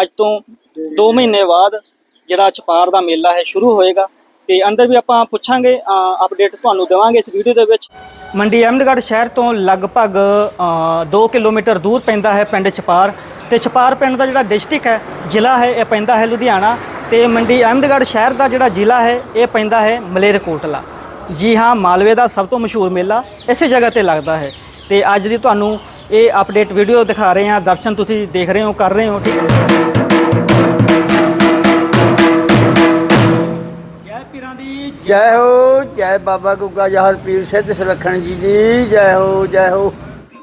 ਅੱਜ ਤੋਂ 2 ਮਹੀਨੇ ਬਾਅਦ ਜਿਹੜਾ ਛਪਾਰ ਦਾ ਮੇਲਾ ਹੈ, ਸ਼ੁਰੂ ਹੋਏਗਾ ਤੇ ਅੰਦਰ ਵੀ ਆਪਾਂ ਪੁੱਛਾਂਗੇ ਅਪਡੇਟ ਤੁਹਾਨੂੰ ਦੇਵਾਂਗੇ ਇਸ ਵੀਡੀਓ ਦੇ ਵਿੱਚ। ਮੰਡੀ ਅਹਿਮਦਗੜ੍ਹ ਸ਼ਹਿਰ ਤੋਂ ਲਗਭਗ 2 ਕਿਲੋਮੀਟਰ ਦੂਰ ਪੈਂਦਾ ਹੈ ਪਿੰਡ ਛਪਾਰ ਤੇ ਛਪਾਰ ਪਿੰਡ ਦਾ ਜਿਹੜਾ ਡਿਸਟ੍ਰਿਕਟ ਹੈ, ਜ਼ਿਲ੍ਹਾ ਹੈ, ਇਹ ਪੈਂਦਾ ਹੈ ਲੁਧਿਆਣਾ ਤੇ ਮੰਡੀ ਅਹਿਮਦਗੜ੍ਹ ਸ਼ਹਿਰ ਦਾ ਜਿਹੜਾ ਜ਼ਿਲ੍ਹਾ ਹੈ, ਇਹ ਪੈਂਦਾ ਹੈ ਮਲੇਰਕੋਟਲਾ। ਜੀ ਹਾਂ, ਮਾਲਵੇ ਦਾ ਸਭ ਤੋਂ ਮਸ਼ਹੂਰ ਮੇਲਾ ਇਸੇ ਜਗ੍ਹਾ ਤੇ ਲੱਗਦਾ ਹੈ ਤੇ ਅੱਜ ਦੀ ਤੁਹਾਨੂੰ ਇਹ ਅਪਡੇਟ ਵੀਡੀਓ ਦਿਖਾ ਰਹੇ ਹਾਂ ਦਰਸ਼ਨ ਤੁਸੀਂ ਦੇਖ ਰਹੇ ਹੋ ਕਰ ਰਹੇ ਹੋ ਠੀਕ ਜੈ ਪੀਰਾਂ ਦੀ ਜੈ ਹੋ ਜੈ ਬਾਬਾ ਗੁੱਗਾ ਜਹਰ ਪੀਰ ਸਿੱਧ ਸੁਲੱਖਣ ਜੀ ਦੀ ਜੈ ਹੋ ਜੈ ਹੋ।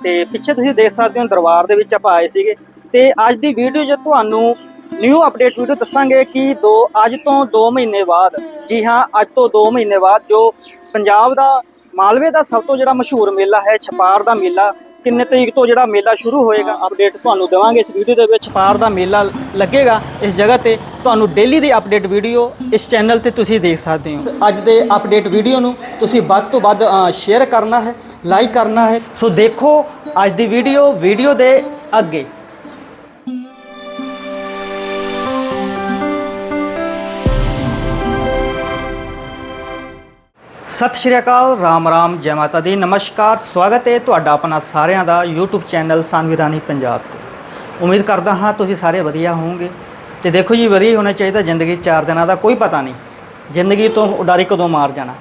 ਤੇ ਪਿੱਛੇ ਤੁਸੀਂ ਦੇਖ ਸਕਦੇ ਹੋ ਦਰਬਾਰ ਦੇ ਵਿੱਚ ਆਪਾਂ ਆਏ ਸੀਗੇ। ਤੇ ਅੱਜ ਦੀ ਵੀਡੀਓ 'ਚ ਤੁਹਾਨੂੰ ਨਿਊ ਅਪਡੇਟ ਵੀਡੀਓ ਦੱਸਾਂਗੇ ਕਿ ਦੋ ਅੱਜ ਤੋਂ 2 ਮਹੀਨੇ ਬਾਅਦ ਜੀ ਹਾਂ ਅੱਜ ਤੋਂ 2 ਮਹੀਨੇ ਬਾਅਦ ਜੋ ਪੰਜਾਬ ਦਾ ਮਾਲਵੇ ਦਾ ਸਭ ਤੋਂ ਜਿਹੜਾ ਮਸ਼ਹੂਰ ਮੇਲਾ ਹੈ ਛਪਾਰ ਦਾ ਮੇਲਾ ਕਿੰਨੇ ਤਰੀਕ ਤੋਂ ਜਿਹੜਾ ਮੇਲਾ ਸ਼ੁਰੂ ਹੋਏਗਾ ਅਪਡੇਟ ਤੁਹਾਨੂੰ ਦੇਵਾਂਗੇ। ਇਸ ਵੀਡੀਓ ਦੇ ਵਿੱਚ ਪਾਰ ਦਾ ਮੇਲਾ ਲੱਗੇਗਾ। ਇਸ ਜਗ੍ਹਾ ਤੇ ਤੁਹਾਨੂੰ ਡੇਲੀ ਦੀ ਅਪਡੇਟ ਵੀਡੀਓ ਇਸ ਚੈਨਲ ਤੇ ਤੁਸੀਂ ਦੇਖ ਸਕਦੇ ਹੋ। ਅੱਜ ਦੇ ਅਪਡੇਟ ਵੀਡੀਓ ਨੂੰ ਤੁਸੀਂ ਵੱਧ ਤੋਂ ਵੱਧ ਸ਼ੇਅਰ ਕਰਨਾ ਹੈ ਲਾਈਕ ਕਰਨਾ ਹੈ। ਸੋ ਦੇਖੋ ਅੱਜ ਦੀ ਵੀਡੀਓ ਵੀਡੀਓ ਦੇ ਅੱਗੇ। ਸਤਿ ਸ਼੍ਰੀ ਅਕਾਲ, ਰਾਮ ਰਾਮ, ਜੈ ਮਾਤਾ ਦੀ। ਨਮਸਕਾਰ, ਸਵਾਗਤ ਹੈ ਤੁਹਾਡਾ ਆਪਣਾ ਸਾਰਿਆਂ ਦਾ YouTube ਚੈਨਲ ਸਾਨਵੀਰਾਨੀ ਪੰਜਾਬ ਤੇ। ਉਮੀਦ ਕਰਦਾ ਹਾਂ ਤੁਸੀਂ ਸਾਰੇ ਵਧੀਆ ਹੋਵੋਗੇ। ਤੇ ਦੇਖੋ ਜੀ, ਵਧੀਆ ਹੋਣਾ ਚਾਹੀਦਾ ਜ਼ਿੰਦਗੀ 'ਚ ਚਾਰ ਦਿਨਾਂ ਦਾ ਕੋਈ ਪਤਾ ਨਹੀਂ। ਜ਼ਿੰਦਗੀ ਤੋਂ ਉਡਾਰੀ ਕਦੋਂ ਮਾਰ ਜਾਣਾ।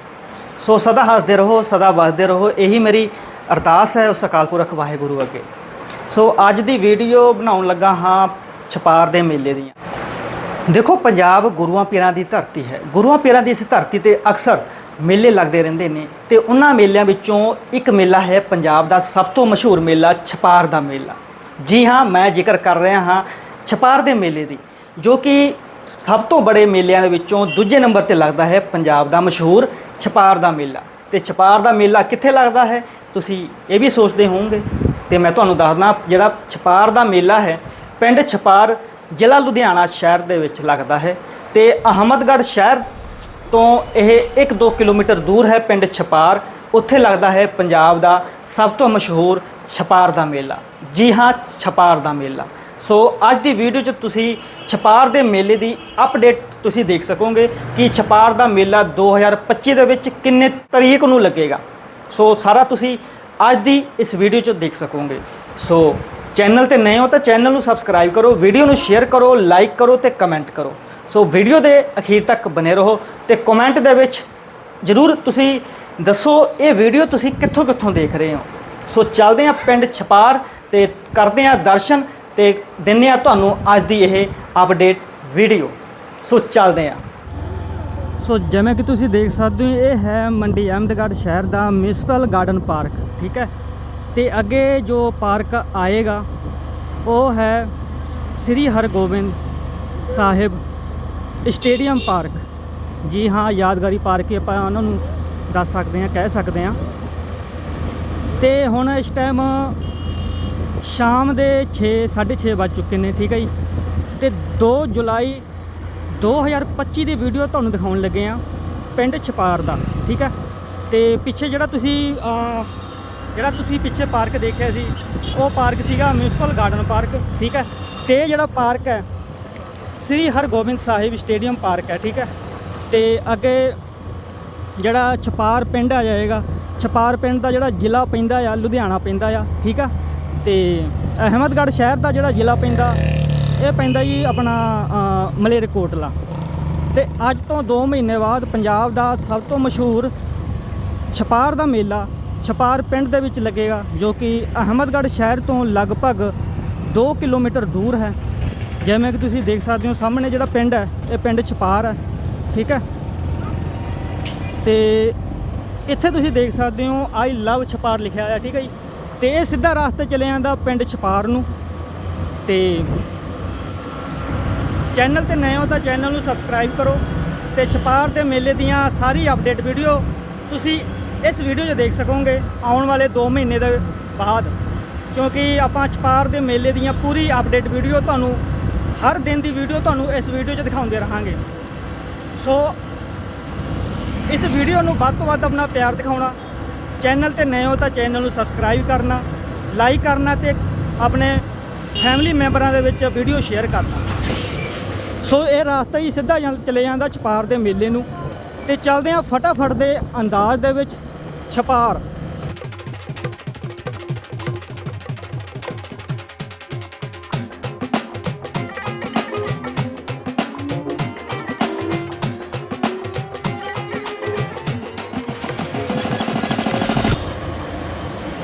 ਸੋ ਸਦਾ ਹੱਸਦੇ ਰਹੋ, ਸਦਾ ਵਸਦੇ ਰਹੋ। ਇਹੀ ਮੇਰੀ ਅਰਦਾਸ ਹੈ ਉਸ ਅਕਾਲ ਪੁਰਖ ਵਾਹਿਗੁਰੂ ਅੱਗੇ। ਸੋ ਅੱਜ ਦੀ ਵੀਡੀਓ ਬਣਾਉਣ ਲੱਗਾ ਹਾਂ ਛਪਾਰ ਦੇ ਮੇਲੇ ਦੀਆਂ। ਦੇਖੋ, ਪੰਜਾਬ ਗੁਰੂਆਂ ਪੀਰਾਂ ਦੀ ਧਰਤੀ ਹੈ। ਗੁਰੂਆਂ ਪੀਰਾਂ ਦੀ ਇਸ ਧਰਤੀ ਤੇ ਅਕਸਰ ਮੇਲੇ ਲੱਗਦੇ ਰਹਿੰਦੇ ਨੇ ਤੇ ਉਹਨਾਂ ਮੇਲਿਆਂ ਵਿੱਚੋਂ ਇੱਕ ਮੇਲਾ ਹੈ ਪੰਜਾਬ ਦਾ ਸਭ ਤੋਂ ਮਸ਼ਹੂਰ ਮੇਲਾ ਛਪਾਰ ਦਾ ਮੇਲਾ। ਜੀ ਹਾਂ, ਮੈਂ ਜ਼ਿਕਰ ਕਰ ਰਿਹਾ ਹਾਂ ਛਪਾਰ ਦੇ ਮੇਲੇ ਦੀ, ਜੋ ਕਿ ਸਭ ਤੋਂ ਬੜੇ ਮੇਲਿਆਂ ਦੇ ਵਿੱਚੋਂ ਦੂਜੇ ਨੰਬਰ ਤੇ ਲੱਗਦਾ ਹੈ ਪੰਜਾਬ ਦਾ ਮਸ਼ਹੂਰ ਛਪਾਰ ਦਾ ਮੇਲਾ। ਤੇ ਛਪਾਰ ਦਾ ਮੇਲਾ ਕਿੱਥੇ ਲੱਗਦਾ ਹੈ? ਤੁਸੀਂ ਇਹ ਵੀ ਸੋਚਦੇ ਹੋਵੋਗੇ। ਤੇ ਮੈਂ ਤੁਹਾਨੂੰ ਦੱਸਦਾ ਜਿਹੜਾ ਛਪਾਰ ਦਾ ਮੇਲਾ ਹੈ, ਪਿੰਡ ਛਪਾਰ ਜ਼ਿਲ੍ਹਾ ਲੁਧਿਆਣਾ ਸ਼ਹਿਰ ਦੇ ਵਿੱਚ ਲੱਗਦਾ ਹੈ ਤੇ ਅਹਮਦਗੜ੍ਹ ਸ਼ਹਿਰ ਤੋਂ ਇਹ 1-2 ਕਿਲੋਮੀਟਰ ਦੂਰ ਹੈ ਪਿੰਡ ਛਪਾਰ। ਉੱਥੇ ਲੱਗਦਾ ਹੈ ਪੰਜਾਬ ਦਾ ਸਭ ਤੋਂ ਮਸ਼ਹੂਰ ਛਪਾਰ ਦਾ ਮੇਲਾ। ਜੀ ਹਾਂ, ਛਪਾਰ ਦਾ ਮੇਲਾ। ਸੋ ਅੱਜ ਦੀ ਵੀਡੀਓ 'ਚ ਤੁਸੀਂ ਛਪਾਰ ਦੇ ਮੇਲੇ ਦੀ ਅਪਡੇਟ ਤੁਸੀਂ ਦੇਖ ਸਕੋਗੇ ਕਿ ਛਪਾਰ ਦਾ ਮੇਲਾ 2025 ਦੇ ਵਿੱਚ ਕਿੰਨੇ ਤਰੀਕ ਨੂੰ ਲੱਗੇਗਾ। ਸੋ ਸਾਰਾ ਤੁਸੀਂ ਅੱਜ ਦੀ ਇਸ ਵੀਡੀਓ 'ਚ ਦੇਖ ਸਕੋਗੇ। ਸੋ ਚੈਨਲ ਤੇ ਨਏ ਹੋ ਤਾਂ ਚੈਨਲ ਨੂੰ ਸਬਸਕ੍ਰਾਈਬ ਕਰੋ, ਵੀਡੀਓ ਨੂੰ ਸ਼ੇਅਰ ਕਰੋ ਲਾਈਕ ਕਰੋ ਤੇ ਕਮੈਂਟ ਕਰੋ। ਸੋ ਵੀਡੀਓ ਦੇ ਅਖੀਰ ਤੱਕ ਬਨੇ ਰਹੋ ਤੇ ਕਮੈਂਟ ਦੇ ਵਿੱਚ ਜਰੂਰ ਤੁਸੀਂ ਦੱਸੋ ਇਹ ਵੀਡੀਓ ਤੁਸੀਂ ਕਿੱਥੋਂ ਕਿੱਥੋਂ ਦੇਖ ਰਹੇ ਹੋ। ਸੋ ਚੱਲਦੇ ਹਾਂ ਪਿੰਡ ਛਪਾਰ ਤੇ ਕਰਦੇ ਹਾਂ ਦਰਸ਼ਨ ਤੇ ਦਿੰਨੇ ਆ ਤੁਹਾਨੂੰ ਅੱਜ ਦੀ ਇਹ ਅਪਡੇਟ ਵੀਡੀਓ। ਸੋ ਚੱਲਦੇ ਹਾਂ। ਸੋ ਜਿਵੇਂ ਕਿ ਤੁਸੀਂ ਦੇਖ ਸਕਦੇ ਹੋ, ਇਹ ਹੈ ਮੰਡੀ ਅਹਿਮਦਗੜ੍ਹ ਸ਼ਹਿਰ ਦਾ ਮਿਊਨਿਸਪਲ ਗਾਰਡਨ ਪਾਰਕ ਠੀਕ ਹੈ? ਤੇ ਅੱਗੇ ਜੋ ਪਾਰਕ ਆਏਗਾ, ਉਹ ਹੈ ਸ੍ਰੀ ਹਰਗੋਬਿੰਦ ਸਾਹਿਬ ਸਟੇਡੀਅਮ ਪਾਰਕ। ਜੀ ਹਾਂ, ਯਾਦਗਾਰੀ ਪਾਰਕ ਹੀ ਆਪਾਂ ਉਹਨਾਂ ਨੂੰ ਦੱਸ ਸਕਦੇ ਹਾਂ, ਕਹਿ ਸਕਦੇ ਹਾਂ। ਤੇ ਹੁਣ ਇਸ ਟਾਈਮ ਸ਼ਾਮ ਦੇ 6 6:30 ਵੱਜ ਚੁੱਕੇ ਨੇ, ਠੀਕ ਹੈ ਜੀ। ਤੇ 2 ਜੁਲਾਈ 2025 ਦੀ ਵੀਡੀਓ ਤੁਹਾਨੂੰ ਦਿਖਾਉਣ ਲੱਗੇ ਆ ਪਿੰਡ ਛਪਾਰ ਦਾ, ਠੀਕ ਹੈ। ਤੇ ਪਿੱਛੇ ਜਿਹੜਾ ਤੁਸੀਂ ਜਿਹੜਾ ਤੁਸੀਂ ਪਿੱਛੇ ਪਾਰਕ ਦੇਖਿਆ ਸੀ, ਉਹ ਪਾਰਕ ਸੀਗਾ, ਮਿਊਨਿਸਪਲ ਗਾਰਡਨ ਪਾਰਕ, ਠੀਕ ਹੈ। ਤੇ ਇਹ ਜਿਹੜਾ ਪਾਰਕ ਹੈ ਸ੍ਰੀ ਹਰਗੋਬਿੰਦ ਸਾਹਿਬ ਸਟੇਡੀਅਮ ਪਾਰਕ ਹੈ, ਠੀਕ ਹੈ? ਤੇ ਅੱਗੇ ਜਿਹੜਾ ਛਪਾਰ ਪਿੰਡ ਆ ਜਾਏਗਾ, ਛਪਾਰ ਪਿੰਡ ਦਾ ਜਿਹੜਾ ਜ਼ਿਲ੍ਹਾ ਪੈਂਦਾ ਆ, ਲੁਧਿਆਣਾ ਪੈਂਦਾ ਆ, ਠੀਕ ਆ? ਤੇ ਅਹਿਮਦਗੜ੍ਹ ਸ਼ਹਿਰ ਦਾ ਜਿਹੜਾ ਜ਼ਿਲ੍ਹਾ ਪੈਂਦਾ, ਇਹ ਪੈਂਦਾ ਜੀ ਆਪਣਾ ਮਲੇਰਕੋਟਲਾ। ਤੇ ਅੱਜ ਤੋਂ 2 ਮਹੀਨੇ ਬਾਅਦ ਪੰਜਾਬ ਦਾ ਸਭ ਤੋਂ ਮਸ਼ਹੂਰ ਛਪਾਰ ਦਾ ਮੇਲਾ, ਛਪਾਰ ਪਿੰਡ ਦੇ ਵਿੱਚ ਲੱਗੇਗਾ, ਜੋ ਕਿ ਅਹਿਮਦਗੜ੍ਹ ਸ਼ਹਿਰ ਤੋਂ ਲਗਭਗ 2 ਕਿਲੋਮੀਟਰ ਦੂਰ ਹੈ। ਜਿਵੇਂ ਕਿ ਤੁਸੀਂ ਦੇਖ ਸਕਦੇ ਹੋ, ਸਾਹਮਣੇ ਜਿਹੜਾ ਪਿੰਡ ਹੈ, ਇਹ ਪਿੰਡ ਛਪਾਰ ਹੈ, ਠੀਕ ਹੈ? ਤੇ ਇੱਥੇ ਤੁਸੀਂ ਦੇਖ ਸਕਦੇ ਹੋ, ਆਈ ਲਵ ਛਪਾਰ ਲਿਖਿਆ ਹੋਇਆ, ਠੀਕ ਹੈ ਜੀ? ਤੇ ਇਹ ਸਿੱਧਾ ਰਸਤੇ ਚਲੇ ਜਾਂਦਾ ਪਿੰਡ ਛਪਾਰ ਨੂੰ। ਤੇ ਚੈਨਲ ਤੇ ਨਏ ਹੋ ਤਾਂ ਚੈਨਲ ਨੂੰ ਸਬਸਕ੍ਰਾਈਬ ਕਰੋ ਤੇ ਛਪਾਰ ਦੇ ਮੇਲੇ ਦੀਆਂ ਸਾਰੀ ਅਪਡੇਟ ਵੀਡੀਓ ਤੁਸੀਂ ਇਸ ਵੀਡੀਓ 'ਚ ਦੇਖ ਸਕੋਗੇ ਆਉਣ ਵਾਲੇ 2 ਮਹੀਨੇ ਦੇ ਬਾਅਦ। ਕਿਉਂਕਿ ਆਪਾਂ ਛਪਾਰ ਦੇ ਮੇਲੇ ਦੀਆਂ ਪੂਰੀ ਅਪਡੇਟ ਵੀਡੀਓ ਤੁਹਾਨੂੰ ਹਰ ਦਿਨ ਦੀ ਵੀਡੀਓ ਤੁਹਾਨੂੰ ਇਸ ਵੀਡੀਓ 'ਚ ਦਿਖਾਉਂਦੇ ਰਹਾਂਗੇ। ਸੋ ਇਸ ਵੀਡੀਓ ਨੂੰ ਵੱਧ ਤੋਂ ਵੱਧ ਆਪਣਾ ਪਿਆਰ ਦਿਖਾਉਣਾ ਚੈਨਲ ਤੇ ਨਏ ਹੋ ਤਾਂ ਚੈਨਲ ਨੂੰ ਸਬਸਕ੍ਰਾਈਬ ਕਰਨਾ ਲਾਈਕ ਕਰਨਾ ਤੇ ਆਪਣੇ ਫੈਮਿਲੀ ਮੈਂਬਰਾਂ ਦੇ ਵਿੱਚ ਵੀਡੀਓ ਸ਼ੇਅਰ ਕਰਨਾ। ਸੋ ਇਹ ਰਸਤਾ ਹੀ ਸਿੱਧਾ ਜਾਂ- ਚਲੇ ਜਾਂਦਾ ਛਪਾਰ ਦੇ ਮੇਲੇ ਨੂੰ ਤੇ ਚੱਲਦੇ ਆ ਫਟਾਫਟ ਦੇ ਅੰਦਾਜ਼ ਦੇ ਵਿੱਚ ਛਪਾਰ।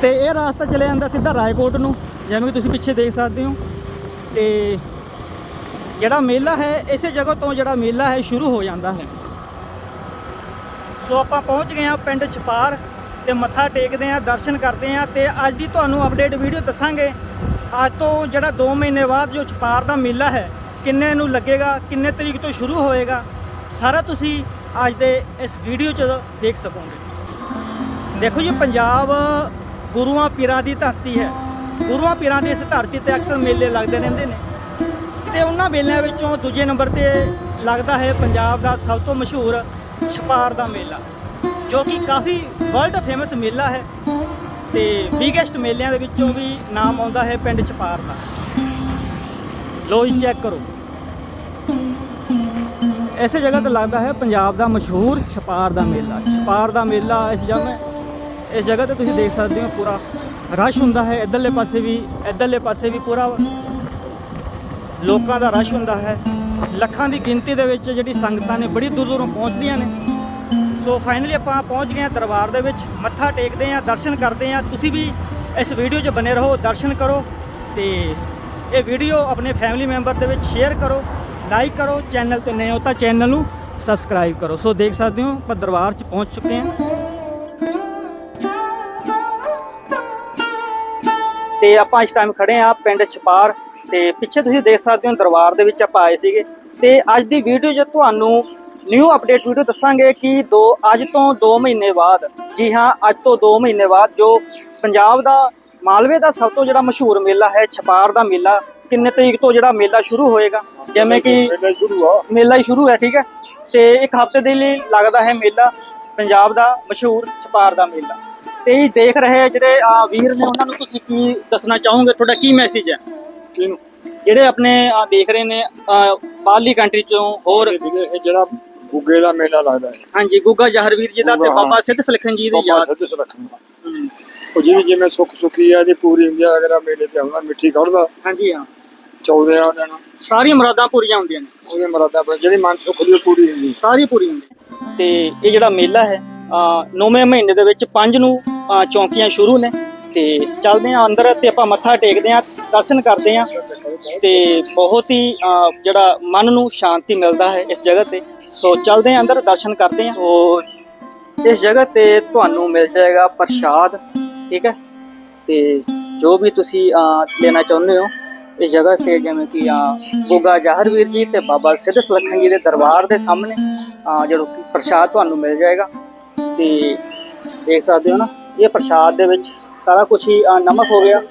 ਤੇ ਇਹ ਰਸਤਾ ਚਲੇ ਜਾਂਦਾ ਸਿੱਧਾ ਰਾਏਕੋਟ ਨੂੰ, ਜਿਵੇਂ ਕਿ ਤੁਸੀਂ ਪਿੱਛੇ ਦੇਖ ਸਕਦੇ ਹੋ। ਤੇ ਜਿਹੜਾ ਮੇਲਾ ਹੈ, ਇਸੇ ਜਗ੍ਹਾ ਤੋਂ ਜਿਹੜਾ ਮੇਲਾ ਹੈ, ਸ਼ੁਰੂ ਹੋ ਜਾਂਦਾ ਹੈ। ਸੋ ਆਪਾਂ ਪਹੁੰਚ ਗਏ ਹਾਂ ਪਿੰਡ ਛਪਾਰ ਤੇ ਮੱਥਾ ਟੇਕਦੇ ਹਾਂ, ਦਰਸ਼ਨ ਕਰਦੇ ਹਾਂ ਤੇ ਅੱਜ ਦੀ ਤੁਹਾਨੂੰ ਅਪਡੇਟ ਵੀਡੀਓ ਦੱਸਾਂਗੇ। ਅੱਜ ਤੋਂ ਜਿਹੜਾ 2 ਮਹੀਨੇ ਬਾਅਦ ਜੋ ਛਪਾਰ ਦਾ ਮੇਲਾ ਹੈ, ਕਿੰਨੇ ਨੂੰ ਲੱਗੇਗਾ, ਕਿੰਨੇ ਤਰੀਕ ਤੋਂ ਸ਼ੁਰੂ ਹੋਏਗਾ, ਸਾਰਾ ਤੁਸੀਂ ਅੱਜ ਦੇ ਇਸ ਵੀਡੀਓ 'ਚ ਦੇਖ ਸਕੋਗੇ। ਦੇਖੋ ਜੀ, ਪੰਜਾਬ ਗੁਰੂਆਂ ਪੀਰਾਂ ਦੀ ਧਰਤੀ ਹੈ। ਗੁਰੂਆਂ ਪੀਰਾਂ ਦੀ ਇਸ ਧਰਤੀ ਤੇ ਅਕਸਰ ਮੇਲੇ ਲੱਗਦੇ ਰਹਿੰਦੇ ਨੇ। ਤੇ ਉਹਨਾਂ ਮੇਲਿਆਂ ਵਿੱਚੋਂ ਦੂਜੇ ਨੰਬਰ ਤੇ ਲੱਗਦਾ ਹੈ ਪੰਜਾਬ ਦਾ ਸਭ ਤੋਂ ਮਸ਼ਹੂਰ ਛਪਾਰ ਦਾ ਮੇਲਾ, ਜੋ ਕਿ ਕਾਫੀ ਵਰਲਡ ਫੇਮਸ ਮੇਲਾ ਹੈ ਤੇ ਬਿਗੇਸਟ ਮੇਲਿਆਂ ਦੇ ਵਿੱਚੋਂ ਵੀ ਨਾਮ ਆਉਂਦਾ ਹੈ ਪਿੰਡ ਛਪਾਰ ਦਾ। ਲੋ ਜੀ ਚੈੱਕ ਕਰੋ। ਐਸੇ ਜਗ੍ਹਾ ਤੇ ਲੱਗਦਾ ਹੈ ਪੰਜਾਬ ਦਾ ਮਸ਼ਹੂਰ ਛਪਾਰ ਦਾ ਮੇਲਾ। ਛਪਾਰ ਦਾ ਮੇਲਾ ਇਸ ਜਗ੍ਹਾ ਇਸ ਜਗ੍ਹਾ ਤੇ ਤੁਸੀਂ ਦੇਖ ਸਕਦੇ ਹੋ ਪੂਰਾ ਰਸ਼ ਹੁੰਦਾ ਹੈ, ਇਧਰਲੇ ਪਾਸੇ ਵੀ, ਇਧਰਲੇ ਪਾਸੇ ਵੀ ਪੂਰਾ ਲੋਕਾਂ ਦਾ ਰਸ਼ ਹੁੰਦਾ ਹੈ। ਲੱਖਾਂ ਦੀ ਗਿਣਤੀ ਦੇ ਵਿੱਚ ਜਿਹੜੀ ਸੰਗਤਾਂ ਨੇ ਬੜੀ ਦੂਰ ਦੂਰੋਂ ਪਹੁੰਚਦੀਆਂ ਨੇ। ਸੋ ਫਾਈਨਲੀ ਆਪਾਂ ਪਹੁੰਚ ਗਏ ਹਾਂ ਦਰਬਾਰ ਦੇ ਵਿੱਚ, ਮੱਥਾ ਟੇਕਦੇ ਹਾਂ, ਦਰਸ਼ਨ ਕਰਦੇ ਹਾਂ। ਤੁਸੀਂ ਵੀ ਇਸ ਵੀਡੀਓ 'ਚ ਬਨੇ ਰਹੋ, ਦਰਸ਼ਨ ਕਰੋ ਤੇ ਇਹ ਵੀਡੀਓ ਆਪਣੇ ਫੈਮਿਲੀ ਮੈਂਬਰ ਦੇ ਵਿੱਚ ਸ਼ੇਅਰ ਕਰੋ ਲਾਈਕ ਕਰੋ ਚੈਨਲ ਤੇ ਨਏ ਹੋ ਤਾਂ ਚੈਨਲ ਨੂੰ ਸਬਸਕ੍ਰਾਈਬ ਕਰੋ। ਸੋ ਦੇਖ ਸਕਦੇ ਹੋ ਆਪਾਂ ਦਰਬਾਰ 'ਚ ਪਹੁੰਚ ਚੁੱਕੇ ਹਾਂ। ਤੇ ਆਪਾਂ ਇਸ ਟਾਈਮ ਖੜੇ ਆ ਪਿੰਡ ਛਪਾਰ ਤੇ ਪਿੱਛੇ ਤੁਸੀਂ ਦੇਖ ਸਕਦੇ ਹੋ ਦਰਬਾਰ ਦੇ ਵਿੱਚ ਆਪਾਂ ਆਏ ਸੀਗੇ ਤੇ ਅੱਜ ਦੀ ਵੀਡੀਓ 'ਚ ਤੁਹਾਨੂੰ ਨਿਊ ਅਪਡੇਟ ਵੀਡੀਓ ਦੱਸਾਂਗੇ ਕਿ ਦੋ ਅੱਜ ਤੋਂ 2 ਮਹੀਨੇ ਬਾਅਦ ਜੀ ਹਾਂ ਅੱਜ ਤੋਂ 2 ਮਹੀਨੇ ਬਾਅਦ ਜੋ ਪੰਜਾਬ ਦਾ ਮਾਲਵੇ ਦਾ ਸਭ ਤੋਂ ਜਿਹੜਾ ਮਸ਼ਹੂਰ ਮੇਲਾ ਹੈ ਛਪਾਰ ਦਾ ਮੇਲਾ ਕਿੰਨੇ ਤਰੀਕ ਤੋਂ ਜਿਹੜਾ ਮੇਲਾ ਸ਼ੁਰੂ ਹੋਏਗਾ ਜਿਵੇਂ ਕਿ ਮੇਲਾ ਸ਼ੁਰੂ ਆ। ਮੇਲਾ ਹੀ ਸ਼ੁਰੂ ਹੈ ਠੀਕ ਹੈ? ਤੇ ਇੱਕ ਹਫ਼ਤੇ ਦੇ ਲਈ ਲੱਗਦਾ ਹੈ ਮੇਲਾ ਪੰਜਾਬ ਦਾ ਮਸ਼ਹੂਰ ਛਪਾਰ ਦਾ ਮੇਲਾ। ਤੇ ਇਹ ਦੇਖ ਰਹੇ ਜਿਹੜੇ ਆ ਵੀਰ ਨੇ ਉਹਨਾਂ ਨੂੰ ਤੁਸੀਂ ਕੀ ਦੱਸਣਾ ਚਾਹੋਗੇ? ਤੁਹਾਡਾ ਕੀ ਮੈਸੇਜ ਹੈ? ਜਿਹੜੇ ਆਪਣੇ ਆਹ ਦੇਖ ਰਹੇ ਨੇ ਬਾਹਰਲੀ ਕੰਟਰੀ ਚੋਂ ਹੋਰ ਵੀਰੇ ਇਹ ਜਿਹੜਾ ਗੁੱਗੇ ਦਾ ਮੇਲਾ ਲੱਗਦਾ ਹੈ। ਹਾਂਜੀ ਗੁੱਗਾ ਜਹਰਵੀਰ ਜੀ ਦਾ ਤੇ ਗੁੱਗਾ, ਹਾਂ। ਬਾਬਾ ਸਿੱਧ ਸਲਖਨ ਜੀ ਦੀ ਬਾਬਾ ਯਾਦ। ਸੱਚ ਰੱਖਣਾ ਹਮ, ਉਹ ਜਿਹਦੀ ਜਿਵੇਂ ਸੁੱਖ ਸੁੱਖੀ ਆ ਜੇ ਪੂਰੀ ਹੁੰਦੀ ਆ ਅਗਰ ਆ ਮੇਲੇ ਤੇ ਆਉਂਦਾ ਮਿੱਠੀ ਕੱਢਦਾ ਹਾਂਜੀ ਹਾਂ। ਚੌਦੇ ਆ ਦੇਣਾ ਸਾਰੀਆਂ ਮੁਰਾਦਾਂ ਪੂਰੀਆਂ ਹੁੰਦੀਆਂ ਨੇ। ਉਹਦੇ ਮਰਾਦਾ ਪਰ ਜਿਹੜੀ ਮਨ ਸੁੱਖ ਦੀ ਉਹ ਪੂਰੀ ਹੁੰਦੀ। ਸਾਰੀ ਪੂਰੀ ਹੁੰਦੀ। ਤੇ ਇਹ ਜਿਹੜਾ ਮੇਲਾ ਹੈ ਆ ਨੌਵੇਂ ਮਹੀਨੇ ਦੇ ਵਿੱਚ ਪੰਜ ਨੂੰ ਆ, ਚੌਂਕੀਆਂ ਸ਼ੁਰੂ ਨੇ ਤੇ ਚੱਲਦੇ ਆ ਅੰਦਰ ਤੇ ਆਪਾਂ ਮੱਥਾ ਟੇਕਦੇ ਆ, ਦਰਸ਼ਨ ਕਰਦੇ ਆ ਤੇ ਬਹੁਤ ਹੀ ਜਿਹੜਾ ਮਨ ਨੂੰ ਸ਼ਾਂਤੀ ਮਿਲਦਾ ਹੈ ਇਸ ਜਗ੍ਹਾ ਤੇ। ਸੋ ਚੱਲਦੇ ਆ ਅੰਦਰ, ਦਰਸ਼ਨ ਕਰਦੇ ਆ। ਸੋ ਇਸ ਜਗ੍ਹਾ ਤੇ ਤੁਹਾਨੂੰ ਮਿਲ ਜਾਏਗਾ ਪ੍ਰਸ਼ਾਦ, ਠੀਕ ਹੈ? ਤੇ ਜੋ ਵੀ ਤੁਸੀਂ ਲੈਣਾ ਚਾਹੁੰਦੇ ਹੋ, ਇਸ ਜਗ੍ਹਾ ਤੇ ਜਿਵੇਂ ਕਿ, ਆ, ਗੋਗਾ ਜਾਹਰਵੀਰ ਜੀ ਤੇ ਬਾਬਾ ਸਿੱਧ ਸੁਲੱਖਣ ਜੀ ਦੇ ਦਰਬਾਰ ਦੇ ਸਾਹਮਣੇ ਜਿਹੜਾ ਪ੍ਰਸ਼ਾਦ ਤੁਹਾਨੂੰ ਮਿਲ ਜਾਏਗਾ। ਤੇ ਦੇਖ ਸਕਦੇ ਹੋ ਨਾ ਇਹ ਪ੍ਰਸ਼ਾਦ ਦੇ ਵਿੱਚ ਸਾਰਾ ਕੁਝ ਹੀ ਆ, ਨਮਕ ਹੋ ਗਿਆ।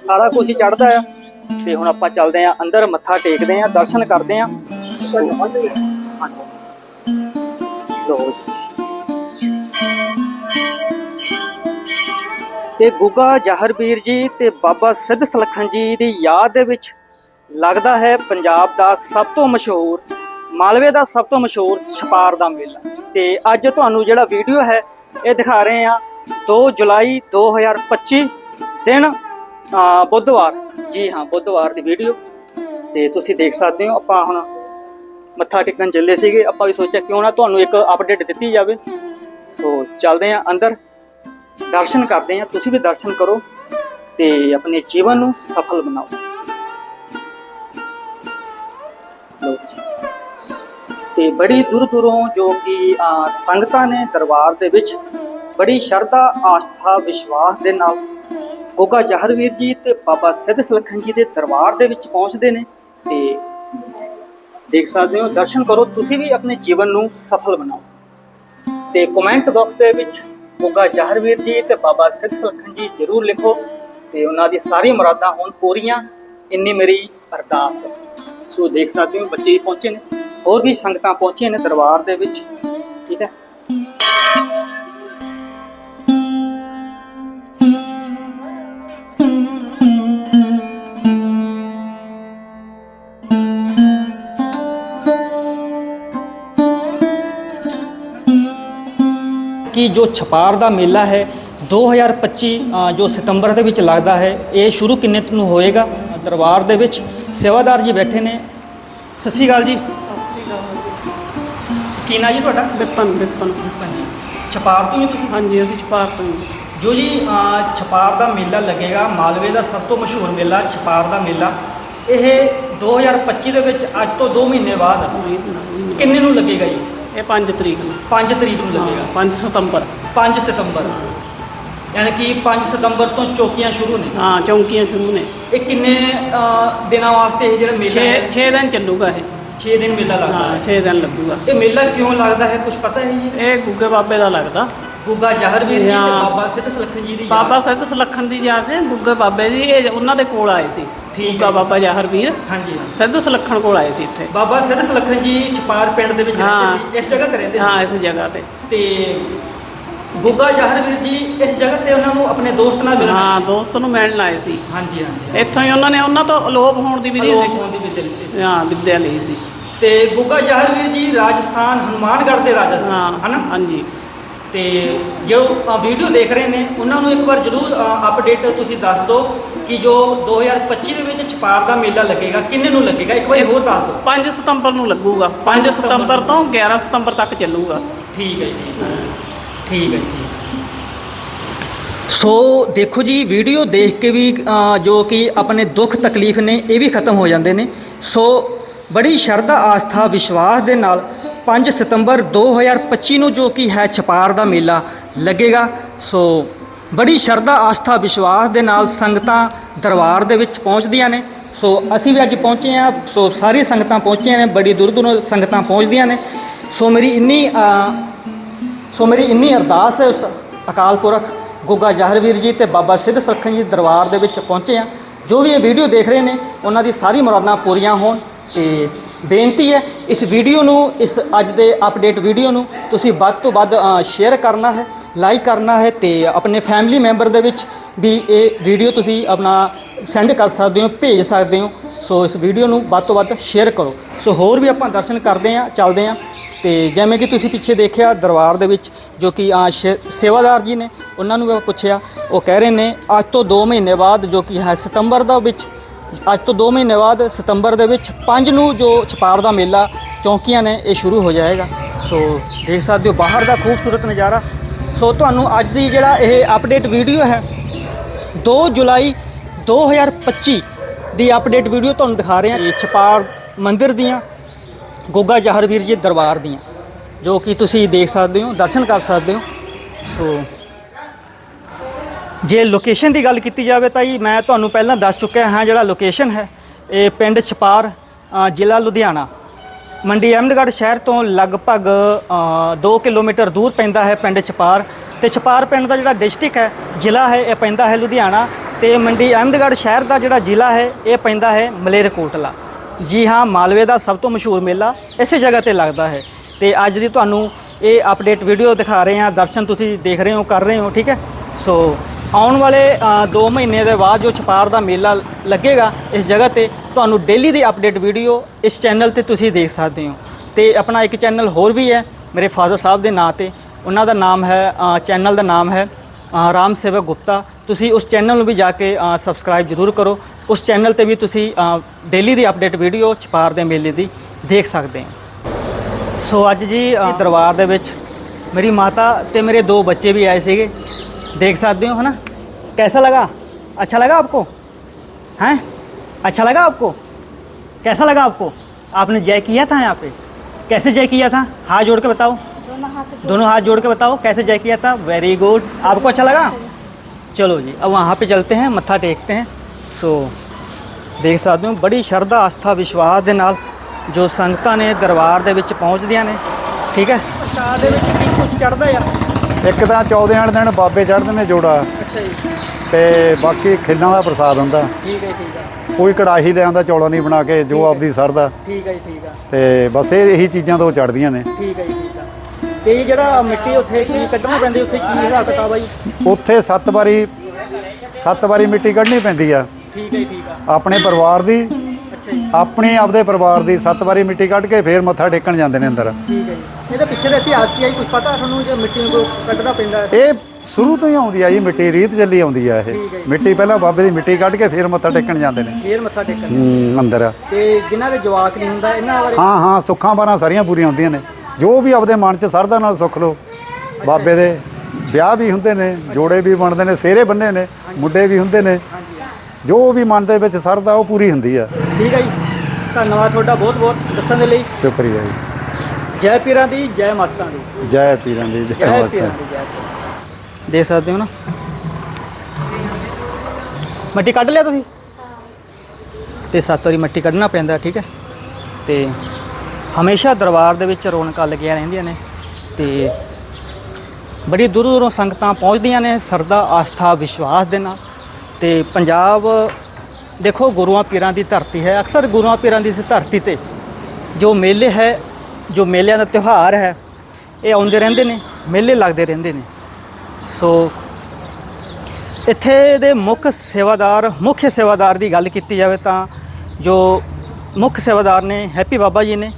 ਸਾਰਾ ਕੁਝ ਹੀ ਚੜਦਾ ਆ। ਤੇ ਹੁਣ ਆਪਾਂ ਚੱਲਦੇ ਆ ਅੰਦਰ ਮੱਥਾ ਟੇਕਦੇ ਆ ਦਰਸ਼ਨ ਕਰਦੇ ਆ ਲੋ ਤੇ ਗੁੱਗਾ ਜਹਰਬੀਰ ਜੀ ਤੇ ਬਾਬਾ ਸਿੱਧ ਸਲਖਣ ਜੀ ਦੀ ਯਾਦ ਦੇ ਵਿੱਚ ਲੱਗਦਾ ਹੈ ਪੰਜਾਬ ਦਾ ਸਭ ਤੋਂ ਮਸ਼ਹੂਰ ਮਾਲਵੇ ਦਾ ਸਭ ਤੋਂ ਮਸ਼ਹੂਰ ਛਪਾਰ ਦਾ ਮੇਲਾ। ਤੇ ਅੱਜ ਤੁਹਾਨੂੰ ਜਿਹੜਾ ਵੀਡੀਓ ਹੈ ਇਹ ਦਿਖਾ ਰਹੇ ਆ 2 ਜੁਲਾਈ 2025 ਦਿਨ ਬੁੱਧਵਾਰ। ਜੀ ਹਾਂ ਬੁੱਧਵਾਰ ਦੀ ਵੀਡੀਓ ਤੇ ਤੁਸੀਂ ਦੇਖ ਸਕਦੇ ਹੋ ਆਪਾਂ ਹੁਣ ਮੱਥਾ ਟੇਕਣ ਚੱਲੇ ਸੀਗੇ। ਆਪਾਂ ਵੀ ਸੋਚਿਆ ਕਿਉਂ ਨਾ ਤੁਹਾਨੂੰ ਇੱਕ ਅਪਡੇਟ ਦਿੱਤੀ ਜਾਵੇ। ਸੋ ਚੱਲਦੇ ਆ ਅੰਦਰ। ਦਰਸ਼ਨ ਕਰਦੇ ਆ ਤੁਸੀਂ ਵੀ ਦਰਸ਼ਨ ਕਰੋ ਤੇ ਆਪਣੇ ਜੀਵਨ ਨੂੰ ਸਫਲ ਬਣਾਓ। ਤੇ ਬੜੀ ਦੂਰ ਦੂਰੋਂ ਜੋ ਕਿ ਅਹ, ਸੰਗਤਾਂ ਨੇ ਦਰਬਾਰ ਦੇ ਵਿੱਚ ਬੜੀ ਸ਼ਰਧਾ, ਆਸਥਾ, ਵਿਸ਼ਵਾਸ ਦੇ ਨਾਲ ਗੋਗਾ ਜਹਰਵੀਰ ਜੀ ਤੇ ਬਾਬਾ ਸਿੱਧ ਸਲਖਨ ਜੀ ਦੇ ਦਰਬਾਰ ਦੇ ਵਿੱਚ ਪਹੁੰਚਦੇ ਨੇ ਤੇ ਦੇਖ ਸਕਦੇ ਹੋ, ਦਰਸ਼ਨ ਕਰੋ, ਤੁਸੀਂ ਵੀ ਆਪਣੇ ਜੀਵਨ ਨੂੰ ਸਫਲ ਬਣਾਓ। ਤੇ ਕਮੈਂਟ ਬਾਕਸ ਦੇ ਵਿੱਚ ਗੋਗਾ ਜਹਰਵੀਰ ਜੀ ਤੇ ਬਾਬਾ ਸਿੱਧ ਸਲਖਨ ਜੀ ਜਰੂਰ ਲਿਖੋ ਤੇ ਉਹਨਾਂ ਦੀ ਸਾਰੀ ਮੁਰਾਦਾਂ ਹੋਣ ਪੂਰੀਆਂ। ਇੰਨੀ ਮੇਰੀ ਅਰਦਾਸ ਹੈ। ਸੋ ਦੇਖ ਸਕਦੇ ਹੋ, ਬੱਚੇ ਵੀ ਪਹੁੰਚੇ ਨੇ। ਹੋਰ ਵੀ ਸੰਗਤਾਂ ਪਹੁੰਚੀਆਂ ਨੇ ਦਰਬਾਰ ਦੇ ਵਿੱਚ। ਜੋ ਛਪਾਰ ਦਾ ਮੇਲਾ ਹੈ 2025 ਅ, ਜੋ ਸਤੰਬਰ ਦੇ ਵਿੱਚ ਲੱਗਦਾ ਹੈ ਇਹ ਸ਼ੁਰੂ ਕਿੰਨੇ ਨੂੰ ਹੋਏਗਾ? ਦਰਬਾਰ ਦੇ ਵਿੱਚ ਸੇਵਾਦਾਰ ਜੀ ਬੈਠੇ ਨੇ। ਸਤਿ ਸ਼੍ਰੀ ਅਕਾਲ ਜੀ। ਕੀ ਨਾਂ ਜੀ ਤੁਹਾਡਾ? ਵਿਪਨ ਵਿਪਨ ਛਪਾਰ ਤੋਂ ਹੀ ਤੁਸੀਂ? ਹਾਂਜੀ ਅਸੀਂ ਛਪਾਰ ਤੋਂ ਹੀ। ਜੋ ਜੀ ਛਪਾਰ ਦਾ ਮੇਲਾ ਲੱਗੇਗਾ ਮਾਲਵੇ ਦਾ ਸਭ ਤੋਂ ਮਸ਼ਹੂਰ ਮੇਲਾ ਛਪਾਰ ਦਾ ਮੇਲਾ ਇਹ 2025 ਦੇ ਵਿੱਚ ਅੱਜ ਤੋਂ 2 ਮਹੀਨੇ ਬਾਅਦ। ਕਿੰਨੇ ਨੂੰ ਲੱਗੇਗਾ ਜੀ? ਇਹ 5 ਤਰੀਕ ਨੂੰ। 5 ਤਰੀਕ ਨੂੰ ਲੱਗੇਗਾ। 5 ਸਤੰਬਰ। 5 ਸਤੰਬਰ। ਯਾਨੀ ਕਿ 5 ਸਤੰਬਰ ਤੋਂ ਚੌਕੀਆਂ ਸ਼ੁਰੂ ਨੇ। ਹਾਂ ਚੌਂਕੀਆਂ ਸ਼ੁਰੂ ਨੇ। ਇਹ ਕਿੰਨੇ ਅ, ਦਿਨਾਂ ਵਾਸਤੇ ਇਹ ਜਿਹੜਾ ਮੇਲਾ 6 ਹੈ? 6 ਦਿਨ ਚੱਲੂਗਾ ਇਹ। 6 ਦਿਨ ਮੇਲਾ ਲੱਗਦਾ ਹਾਂ ਹੈ। 6 ਦਿਨ ਲੱਗੂਗਾ। ਇਹ ਮੇਲਾ ਕਿਉਂ ਲੱਗਦਾ ਹੈ? ਕੁਝ ਪਤਾ ਹੈ ਜੀ? ਇਹ ਗੁੱਗੇ ਬਾਬੇ ਦਾ ਲੱਗਦਾ। ਗੁੱਗਾ ਜਹਰਵੀਰ ਜੀ ਤੇ ਹਾਂ। ਬਾਬਾ ਸਿੱਧ ਸੁਲੱਖਣ ਜੀ ਦੀ ਯਾਦ- ਬਾਬਾ ਸਿੱਧ ਸੁਲੱਖਣ ਦੀ ਯਾਦ ਹੈ। ਗੁੱਗੇ ਬਾਬੇ ਦੀ ਇਹ ਉਹਨਾਂ ਦੇ ਕੋਲ ਆਏ ਸੀ। ਠੀਕ ਹੈ। ਗੁੱਗਾ ਬਾਬਾ ਜਾਹਰਵੀਰ ਹਾਂਜੀ ਹਾਂਜੀ। ਸਿੱਧ ਸੁਲੱਖਣ ਕੋਲ ਆਏ ਸੀ ਇੱਥੇ। ਬਾਬਾ ਸਿੱਧ ਸੁਲੱਖਣ ਜੀ ਛਪਾਰ ਪਿੰਡ ਦੇ ਵਿੱਚ ਹਾਂ। ਰਹਿੰਦੇ ਸੀ। ਇਸ ਜਗ੍ਹਾ ਤੇ ਰਹਿੰਦੇ ਹਾਂ ਸੀ ਇਸ ਜਗ੍ਹਾ ਤੇ। ਤੇ ਗੁੱਗਾ ਜਹਰਵੀਰ ਜੀ ਇਸ ਜਗ੍ਹਾ ਤੇ ਉਹਨਾਂ ਨੂੰ ਆਪਣੇ ਦੋਸਤ ਨਾਲ ਮਿਲਣਾ। ਹਾਂ ਦੋਸਤ ਨੂੰ ਮਿਲਣ ਆਏ ਸੀ। ਹਾਂਜੀ ਹਾਂਜੀ ਇੱਥੋਂ ਹੀ ਉਹਨਾਂ ਨੇ ਉਹਨਾਂ ਤੋਂ ਅਲੋਪ ਹੋਣ ਦੀ ਵਿਧੀ ਅਲੋਪ ਸੀ ਹੋਣ ਦੀ ਵਿਧੀ ਲਈ। ਹਾਂ ਵਿਦਿਆ ਲਈ ਸੀ। ਤੇ ਗੁੱਗਾ ਜਹਰਵੀਰ ਜੀ ਰਾਜਸਥਾਨ ਹਨੂਮਾਨਗੜ੍ਹ ਦੇ ਰਾਜਾ ਸੀ। ਹਾਂ ਹਨਾ? ਹਾਂਜੀ। ਤੇ ਜੋ ਵੀਡੀਓ ਦੇਖ ਰਹੇ ਨੇ ਉਹਨਾਂ ਨੂੰ ਇੱਕ ਵਾਰ ਜਰੂਰ ਅਪਡੇਟ ਤੁਸੀਂ ਦੱਸ ਦਿਓ। ਕਿ ਜੋ 2025 ਦੇ ਵਿੱਚ ਛਪਾਰ ਦਾ ਮੇਲਾ ਲੱਗੇਗਾ ਕਿੰਨੇ ਨੂੰ ਲੱਗੇਗਾ? ਇੱਕ ਵਾਰੀ ਹੋਰ ਦੱਸ ਦਿਓ। 5 ਸਤੰਬਰ ਨੂੰ ਲੱਗੂਗਾ। 5 ਸਤੰਬਰ। ਤੋਂ 11 ਸਤੰਬਰ ਤੱਕ ਚੱਲੂਗਾ। ਠੀਕ ਹੈ ਜੀ ਠੀਕ ਹੈ। ਜੀ। ਸੋ ਦੇਖੋ ਜੀ ਵੀਡੀਓ ਦੇਖ ਕੇ ਵੀ ਜੋ ਕਿ ਆਪਣੇ ਦੁੱਖ ਤਕਲੀਫ ਨੇ ਇਹ ਵੀ ਖਤਮ ਹੋ ਜਾਂਦੇ ਨੇ। ਸੋ ਬੜੀ ਸ਼ਰਧਾ ਆਸਥਾ ਵਿਸ਼ਵਾਸ ਦੇ ਨਾਲ 5 ਸਤੰਬਰ 2025 ਨੂੰ ਜੋ ਕਿ ਹੈ ਛਪਾਰ ਦਾ ਮੇਲਾ ਲੱਗੇਗਾ। ਸੋ ਬੜੀ ਸ਼ਰਧਾ, ਆਸਥਾ, ਵਿਸ਼ਵਾਸ ਦੇ ਨਾਲ ਸੰਗਤਾਂ ਦਰਬਾਰ ਦੇ ਵਿੱਚ ਪਹੁੰਚਦੀਆਂ ਨੇ। ਸੋ ਅਸੀਂ ਵੀ ਅੱਜ ਪਹੁੰਚੇ ਹਾਂ। ਸੋ ਸਾਰੀ ਸੰਗਤਾਂ ਪਹੁੰਚੀਆਂ ਨੇ, ਬੜੀ ਦੂਰ ਦੂਰੋਂ ਸੰਗਤਾਂ ਪਹੁੰਚਦੀਆਂ ਨੇ। ਸੋ ਮੇਰੀ ਇੰਨੀ ਸੋ ਮੇਰੀ ਇੰਨੀ ਅਰਦਾਸ ਹੈ ਉਸ ਅਕਾਲ ਪੁਰਖ ਗੁੱਗਾ ਜਹਰਵੀਰ ਜੀ ਤੇ ਬਾਬਾ ਸਿੱਧ ਸੁਲੱਖਣ ਜੀ ਦਰਬਾਰ ਦੇ ਵਿੱਚ ਪਹੁੰਚੇ ਆ ਜੋ ਵੀ ਇਹ ਵੀਡੀਓ ਦੇਖ ਰਹੇ ਨੇ, ਉਹਨਾਂ ਦੀ ਸਾਰੀ ਮੁਰਾਦਾਂ ਪੂਰੀਆਂ ਹੋਣ ਤੇ ਬੇਨਤੀ ਹੈ, ਇਸ ਵੀਡੀਓ ਨੂੰ, ਇਸ ਅੱਜ ਦੇ ਅਪਡੇਟ ਵੀਡੀਓ ਨੂੰ ਤੁਸੀਂ ਵੱਧ ਤੋਂ ਵੱਧ ਸ਼ੇਅਰ ਕਰਨਾ ਹੈ। ਲਾਈਕ ਕਰਨਾ ਹੈ ਤੇ ਆਪਣੇ ਫੈਮਿਲੀ ਮੈਂਬਰ ਦੇ ਵਿੱਚ ਵੀ ਇਹ ਵੀਡੀਓ ਤੁਸੀਂ ਆਪਣਾ ਸੈਂਡ ਕਰ ਸਕਦੇ ਹੋ, ਭੇਜ ਸਕਦੇ ਹੋ। ਸੋ ਇਸ ਵੀਡੀਓ ਨੂੰ ਵੱਧ ਤੋਂ ਵੱਧ ਸ਼ੇਅਰ ਕਰੋ। ਸੋ ਹੋਰ ਵੀ ਆਪਾਂ ਦਰਸ਼ਨ ਕਰਦੇ ਹਾਂ, ਚੱਲਦੇ ਹਾਂ। ਤੇ ਜਿਵੇਂ ਕਿ ਤੁਸੀਂ ਪਿੱਛੇ ਦੇਖਿਆ ਦਰਬਾਰ ਦੇ ਵਿੱਚ, ਜੋ ਕਿ ਆ ਸੇਵਾਦਾਰ ਜੀ ਨੇ, ਉਹਨਾਂ ਨੂੰ ਮੈਂ ਪੁੱਛਿਆ, ਉਹ ਕਹਿ ਰਹੇ ਨੇ, ਅੱਜ ਤੋਂ 2 ਮਹੀਨੇ ਬਾਅਦ ਜੋ ਕਿ ਹੈ ਸਤੰਬਰ ਦਾ ਵਿੱਚ, ਅੱਜ ਤੋਂ 2 ਮਹੀਨੇ ਬਾਅਦ ਸਤੰਬਰ ਦੇ ਵਿੱਚ 5 ਨੂੰ ਜੋ ਛਪਾਰ ਦਾ ਮੇਲਾ ਚੌਂਕੀਆਂ ਨੇ, ਇਹ ਸ਼ੁਰੂ ਹੋ ਜਾਏਗਾ। ਸੋ ਦੇਖ ਸਕਦੇ ਹੋ, ਬਾਹਰ ਦਾ ਖੂਬਸੂਰਤ ਨਜ਼ਾਰਾ ਸੋ ਤੁਹਾਨੂੰ ਅੱਜ ਦੀ ਜਿਹੜਾ ਇਹ ਅਪਡੇਟ ਵੀਡੀਓ ਹੈ 2 ਜੁਲਾਈ 2025 ਦੀ ਅਪਡੇਟ ਵੀਡੀਓ ਤੁਹਾਨੂੰ ਦਿਖਾ ਰਹੇ ਹਾਂ ਛਪਾਰ ਮੰਦਿਰ ਦੀਆਂ, ਗੋਗਾ ਜਹਰਵੀਰ ਜੀ ਦਰਬਾਰ ਦੀਆਂ, ਜੋ ਕਿ ਤੁਸੀਂ ਦੇਖ ਸਕਦੇ ਹੋ, ਦਰਸ਼ਨ ਕਰ ਸਕਦੇ ਹੋ। ਸੋ ਜੇ ਲੋਕੇਸ਼ਨ ਦੀ ਗੱਲ ਕੀਤੀ ਜਾਵੇ ਤਾਂ ਜੀ, ਮੈਂ ਤੁਹਾਨੂੰ ਪਹਿਲਾਂ ਦੱਸ ਚੁੱਕਿਆ ਹਾਂ ਜਿਹੜਾ ਲੋਕੇਸ਼ਨ ਹੈ, ਇਹ ਪਿੰਡ ਛਪਾਰ ਜ਼ਿਲ੍ਹਾ ਲੁਧਿਆਣਾ। ਮੰਡੀ ਅਹਿਮਦਗੜ੍ਹ ਸ਼ਹਿਰ ਤੋਂ ਲਗਭਗ 2 ਕਿਲੋਮੀਟਰ ਦੂਰ ਪੈਂਦਾ ਹੈ ਪਿੰਡ ਛਪਾਰ। ਤੇ ਛਪਾਰ ਪਿੰਡ ਦਾ ਜਿਹੜਾ ਡਿਸਟ੍ਰਿਕਟ ਹੈ, ਜ਼ਿਲ੍ਹਾ ਹੈ, ਇਹ ਪੈਂਦਾ ਹੈ ਲੁਧਿਆਣਾ। ਤੇ ਮੰਡੀ ਅਹਿਮਦਗੜ੍ਹ ਸ਼ਹਿਰ ਦਾ ਜਿਹੜਾ ਜ਼ਿਲ੍ਹਾ ਹੈ, ਇਹ ਪੈਂਦਾ ਹੈ ਮਲੇਰਕੋਟਲਾ। ਜੀ ਹਾਂ, ਮਾਲਵੇ ਦਾ ਸਭ ਤੋਂ ਮਸ਼ਹੂਰ ਮੇਲਾ ਇਸੇ ਜਗ੍ਹਾ ਤੇ ਲੱਗਦਾ ਹੈ। ਤੇ ਅੱਜ ਦੀ ਤੁਹਾਨੂੰ ਇਹ ਅਪਡੇਟ ਵੀਡੀਓ ਦਿਖਾ ਰਹੇ ਹਾਂ। ਦਰਸ਼ਨ ਤੁਸੀਂ ਦੇਖ ਰਹੇ ਹੋ, ਕਰ ਰਹੇ ਹੋ, ਠੀਕ ਹੈ? ਸੋ, ਆਉਣ ਵਾਲੇ 2 ਮਹੀਨੇ ਦੇ ਬਾਅਦ ਜੋ ਛਪਾਰ ਦਾ ਮੇਲਾ ਲੱਗੇਗਾ, ਇਸ ਜਗ੍ਹਾ ਤੇ ਤੁਹਾਨੂੰ ਡੇਲੀ ਦੀ ਅਪਡੇਟ ਵੀਡੀਓ ਇਸ ਚੈਨਲ ਤੇ ਤੁਸੀਂ ਦੇਖ ਸਕਦੇ ਹੋ ਤੇ ਆਪਣਾ ਇੱਕ ਚੈਨਲ ਹੋਰ ਵੀ ਹੈ ਮੇਰੇ ਫਾਦਰ ਸਾਹਿਬ ਦੇ ਨਾਂ ਤੇ ਉਹਨਾਂ ਦਾ ਨਾਮ ਹੈ ਚੈਨਲ ਦਾ ਨਾਮ ਹੈ ਅ, ਰਾਮ ਸੇਵਕ ਗੁਪਤਾ ਤੁਸੀਂ ਉਸ ਚੈਨਲ ਨੂੰ ਵੀ ਜਾ ਕੇ ਸਬਸਕ੍ਰਾਈਬ ਜ਼ਰੂਰ ਕਰੋ ਉਸ ਚੈਨਲ ਤੇ ਵੀ ਤੁਸੀਂ ਡੇਲੀ ਦੀ ਅਪਡੇਟ ਵੀਡੀਓ ਛਪਾਰ ਦੇ ਮੇਲੇ ਦੀ ਦੇਖ ਸਕਦੇ ਹੋ ਸੋ ਅੱਜ ਜੀ ਅ, ਦਰਬਾਰ ਦੇ ਵਿੱਚ ਮੇਰੀ ਮਾਤਾ ਤੇ ਮੇਰੇ ਦੋ ਬੱਚੇ ਵੀ ਆਏ ਸੀਗੇ देख सकते हो है ना कैसा लगा अच्छा लगा आपको हैं अच्छा लगा आपको कैसा लगा आपको आपने जय किया था यहाँ पे कैसे जय किया था हाथ जोड़ के बताओ दोनों हाथ जोड़ के बताओ कैसे जय किया था वेरी गुड आपको अच्छा लगा चलो जी अब वहाँ पे चलते हैं मत्था टेकते हैं सो ਦੇਖ ਸਕਦੇ ਹੋ ਬੜੀ ਸ਼ਰਧਾ ਆਸਥਾ ਵਿਸ਼ਵਾਸ ਦੇ ਨਾਲ ਜੋ ਸੰਗਤਾਂ ਨੇ ਦਰਬਾਰ ਦੇ ਵਿੱਚ ਪਹੁੰਚਦੀਆਂ ਨੇ ਠੀਕ ਹੈ ਪ੍ਰਸ਼ਾਦ ਦੇ ਵਿੱਚ ਕੀ ਕੁਝ ਚੜਦਾ ਆ ਇੱਕ ਤਾਂ 14 ਵਾਲੇ ਦਿਨ ਬਾਬੇ ਚੜ੍ਹਦੇ ਨੇ ਜੋੜਾ ਅੱਛਾ ਜੀ ਤੇ ਬਾਕੀ ਖਿੱਲਾਂ ਦਾ ਪ੍ਰਸਾਦ ਹੁੰਦਾ। ਠੀਕ ਹੈ ਠੀਕ ਹੈ। ਕੋਈ ਕੜਾਹੀ ਲੈ ਆਉਂਦਾ ਚੌਲਾਂ ਦੀ ਬਣਾ ਕੇ ਜੋ ਆਪਦੀ ਸਰਦਾ। ਠੀਕ ਹੈ ਜੀ ਠੀਕ ਹੈ। ਤੇ ਬਸ ਇਹ ਇਹੀ ਚੀਜ਼ਾਂ ਤੋਂ ਚੜ੍ਹਦੀਆਂ ਨੇ। ਠੀਕ ਹੈ ਜੀ ਠੀਕ ਹੈ। ਤੇ ਇਹ ਜਿਹੜਾ ਮਿੱਟੀ ਉੱਥੇ ਕੀ ਕੱਢਣਾ ਪੈਂਦੀ ਉੱਥੇ ਕੀ ਹਿਸਾਬ ਕਿਤਾਬ ਆ ਜੀ ਉੱਥੇ ਸੱਤ ਵਾਰੀ ਸੱਤ ਵਾਰੀ ਮਿੱਟੀ ਕੱਢਣੀ ਪੈਂਦੀ ਆ। ਠੀਕ ਹੈ ਜੀ ਠੀਕ ਆ ਆਪਣੇ ਪਰਿਵਾਰ ਦੀ ਆਪਣੀ ਆਪਦੇ ਪਰਿਵਾਰ ਦੀ ਸੱਤ ਵਾਰੀ ਮਿੱਟੀ ਕੱਢ ਕੇ ਫੇਰ ਮੱਥਾ ਟੇਕਣ ਜਾਂਦੇ ਨੇ ਅੰਦਰ। ਠੀਕ ਹੈ ਜੀ। ਇਹਦੇ ਪਿੱਛੇ ਦਾ ਇਤਿਹਾਸ ਕੀ ਹੈ ਜੀ? ਕੁਝ ਪਤਾ ਤੁਹਾਨੂੰ ਜੇ ਮਿੱਟੀ ਨੂੰ ਕੋਈ ਕੱਢਣਾ ਪੈਂਦਾ ਹੈ? ਇਹ ਸ਼ੁਰੂ ਤੋਂ ਹੀ ਆਉਂਦੀ ਆ ਜੀ ਮਿੱਟੀ ਰੀਤ ਚੱਲੀ ਆਉਂਦੀ ਆ ਇਹ। ਮਿੱਟੀ ਪਹਿਲਾਂ ਬਾਬੇ ਦੀ ਮਿੱਟੀ ਕੱਢ ਕੇ ਫੇਰ ਮੱਥਾ ਟੇਕਣ ਜਾਂਦੇ ਨੇ। ਫੇਰ ਮੱਥਾ ਟੇਕਣ ਹੂੰ, ਅੰਦਰ ਤੇ ਜਿਨ੍ਹਾਂ ਦੇ ਜਵਾਕ ਨਹੀਂ ਹੁੰਦਾ ਇਹਨਾਂ ਬਾਰੇ ਹਾਂ ਹਾਂ ਸੁੱਖਾਂ ਬਾਰਾਂ ਸਾਰੀਆਂ ਪੂਰੀਆਂ ਹੁੰਦੀਆਂ ਨੇ। ਜੋ ਵੀ ਆਪਦੇ ਮਨ 'ਚ ਸਰਦਾ ਨਾਲ ਸੁੱਖ ਲੋ ਬਾਬੇ ਦੇ ਵਿਆਹ ਵੀ ਹੁੰਦੇ ਨੇ ਜੋੜੇ ਵੀ ਬਣਦੇ ਨੇ ਸਿਹਰੇ ਬੰਨੇ ਨੇ ਮੁੰਡੇ ਵੀ ਹੁੰਦੇ ਨੇ। ਜੋ ਵੀ ਮਨ ਦੇ ਵਿੱਚ ਸਰਦਾ ਉਹ ਪੂਰੀ ਹੁੰਦੀ ਆ। ਠੀਕ ਹੈ ਜੀ। ਧੰਨਵਾਦ ਤੁਹਾਡਾ ਬਹੁਤ ਬਹੁਤ ਦੱਸਣ ਦੇ ਲਈ। ਸ਼ੁਕਰੀਆ ਜੀ। ਜੈ ਪੀਰਾਂ ਦੀ ਜੈ ਮਸਤਾਂ ਦੀ। ਜੈ ਪੀਰਾਂ ਦੀ ਜੈ ਪੀਰਾਂ ਦੀ ਜੈ ਪੀਰਾਂ ਦੇਖ ਸਕਦੇ ਹੋ ਨਾ? ਮਿੱਟੀ ਕੱਢ ਲਿਆ ਤੁਸੀਂ? ਤੇ ਸੱਤ ਵਾਰੀ ਮਿੱਟੀ ਕੱਢਣਾ ਪੈਂਦਾ ਠੀਕ ਹੈ ਤੇ ਹਮੇਸ਼ਾ ਦਰਬਾਰ ਦੇ ਵਿੱਚ ਰੌਣਕਾਂ ਲੱਗੀਆਂ ਰਹਿੰਦੀਆਂ ਨੇ ਤੇ ਬੜੀ ਦੂਰੋਂ ਦੂਰੋਂ ਸੰਗਤਾਂ ਪਹੁੰਚਦੀਆਂ ਨੇ ਸਰਦਾ ਆਸਥਾ ਵਿਸ਼ਵਾਸ ਦੇ ਨਾਲ। ਤੇ ਪੰਜਾਬ, ਦੇਖੋ ਗੁਰੂਆਂ ਪੀਰਾਂ ਦੀ ਧਰਤੀ ਹੈ, ਅਕਸਰ ਗੁਰੂਆਂ ਪੀਰਾਂ ਦੀ ਇਸ ਧਰਤੀ ਤੇ ਜੋ ਮੇਲੇ ਹੈ, ਜੋ ਮੇਲਿਆਂ ਦਾ ਤਿਉਹਾਰ ਹੈ, ਇਹ ਆਉਂਦੇ ਰਹਿੰਦੇ ਨੇ, ਮੇਲੇ ਲੱਗਦੇ ਰਹਿੰਦੇ ਨੇ। ਸੋ ਇੱਥੇ ਦੇ ਮੁੱਖ ਸੇਵਾਦਾਰ ਮੁੱਖ ਸੇਵਾਦਾਰ ਦੀ ਗੱਲ ਕੀਤੀ ਜਾਵੇ ਤਾਂ ਜੋ ਮੁੱਖ ਸੇਵਾਦਾਰ ਨੇ ਹੈਪੀ ਬਾਬਾ ਜੀ ਨੇ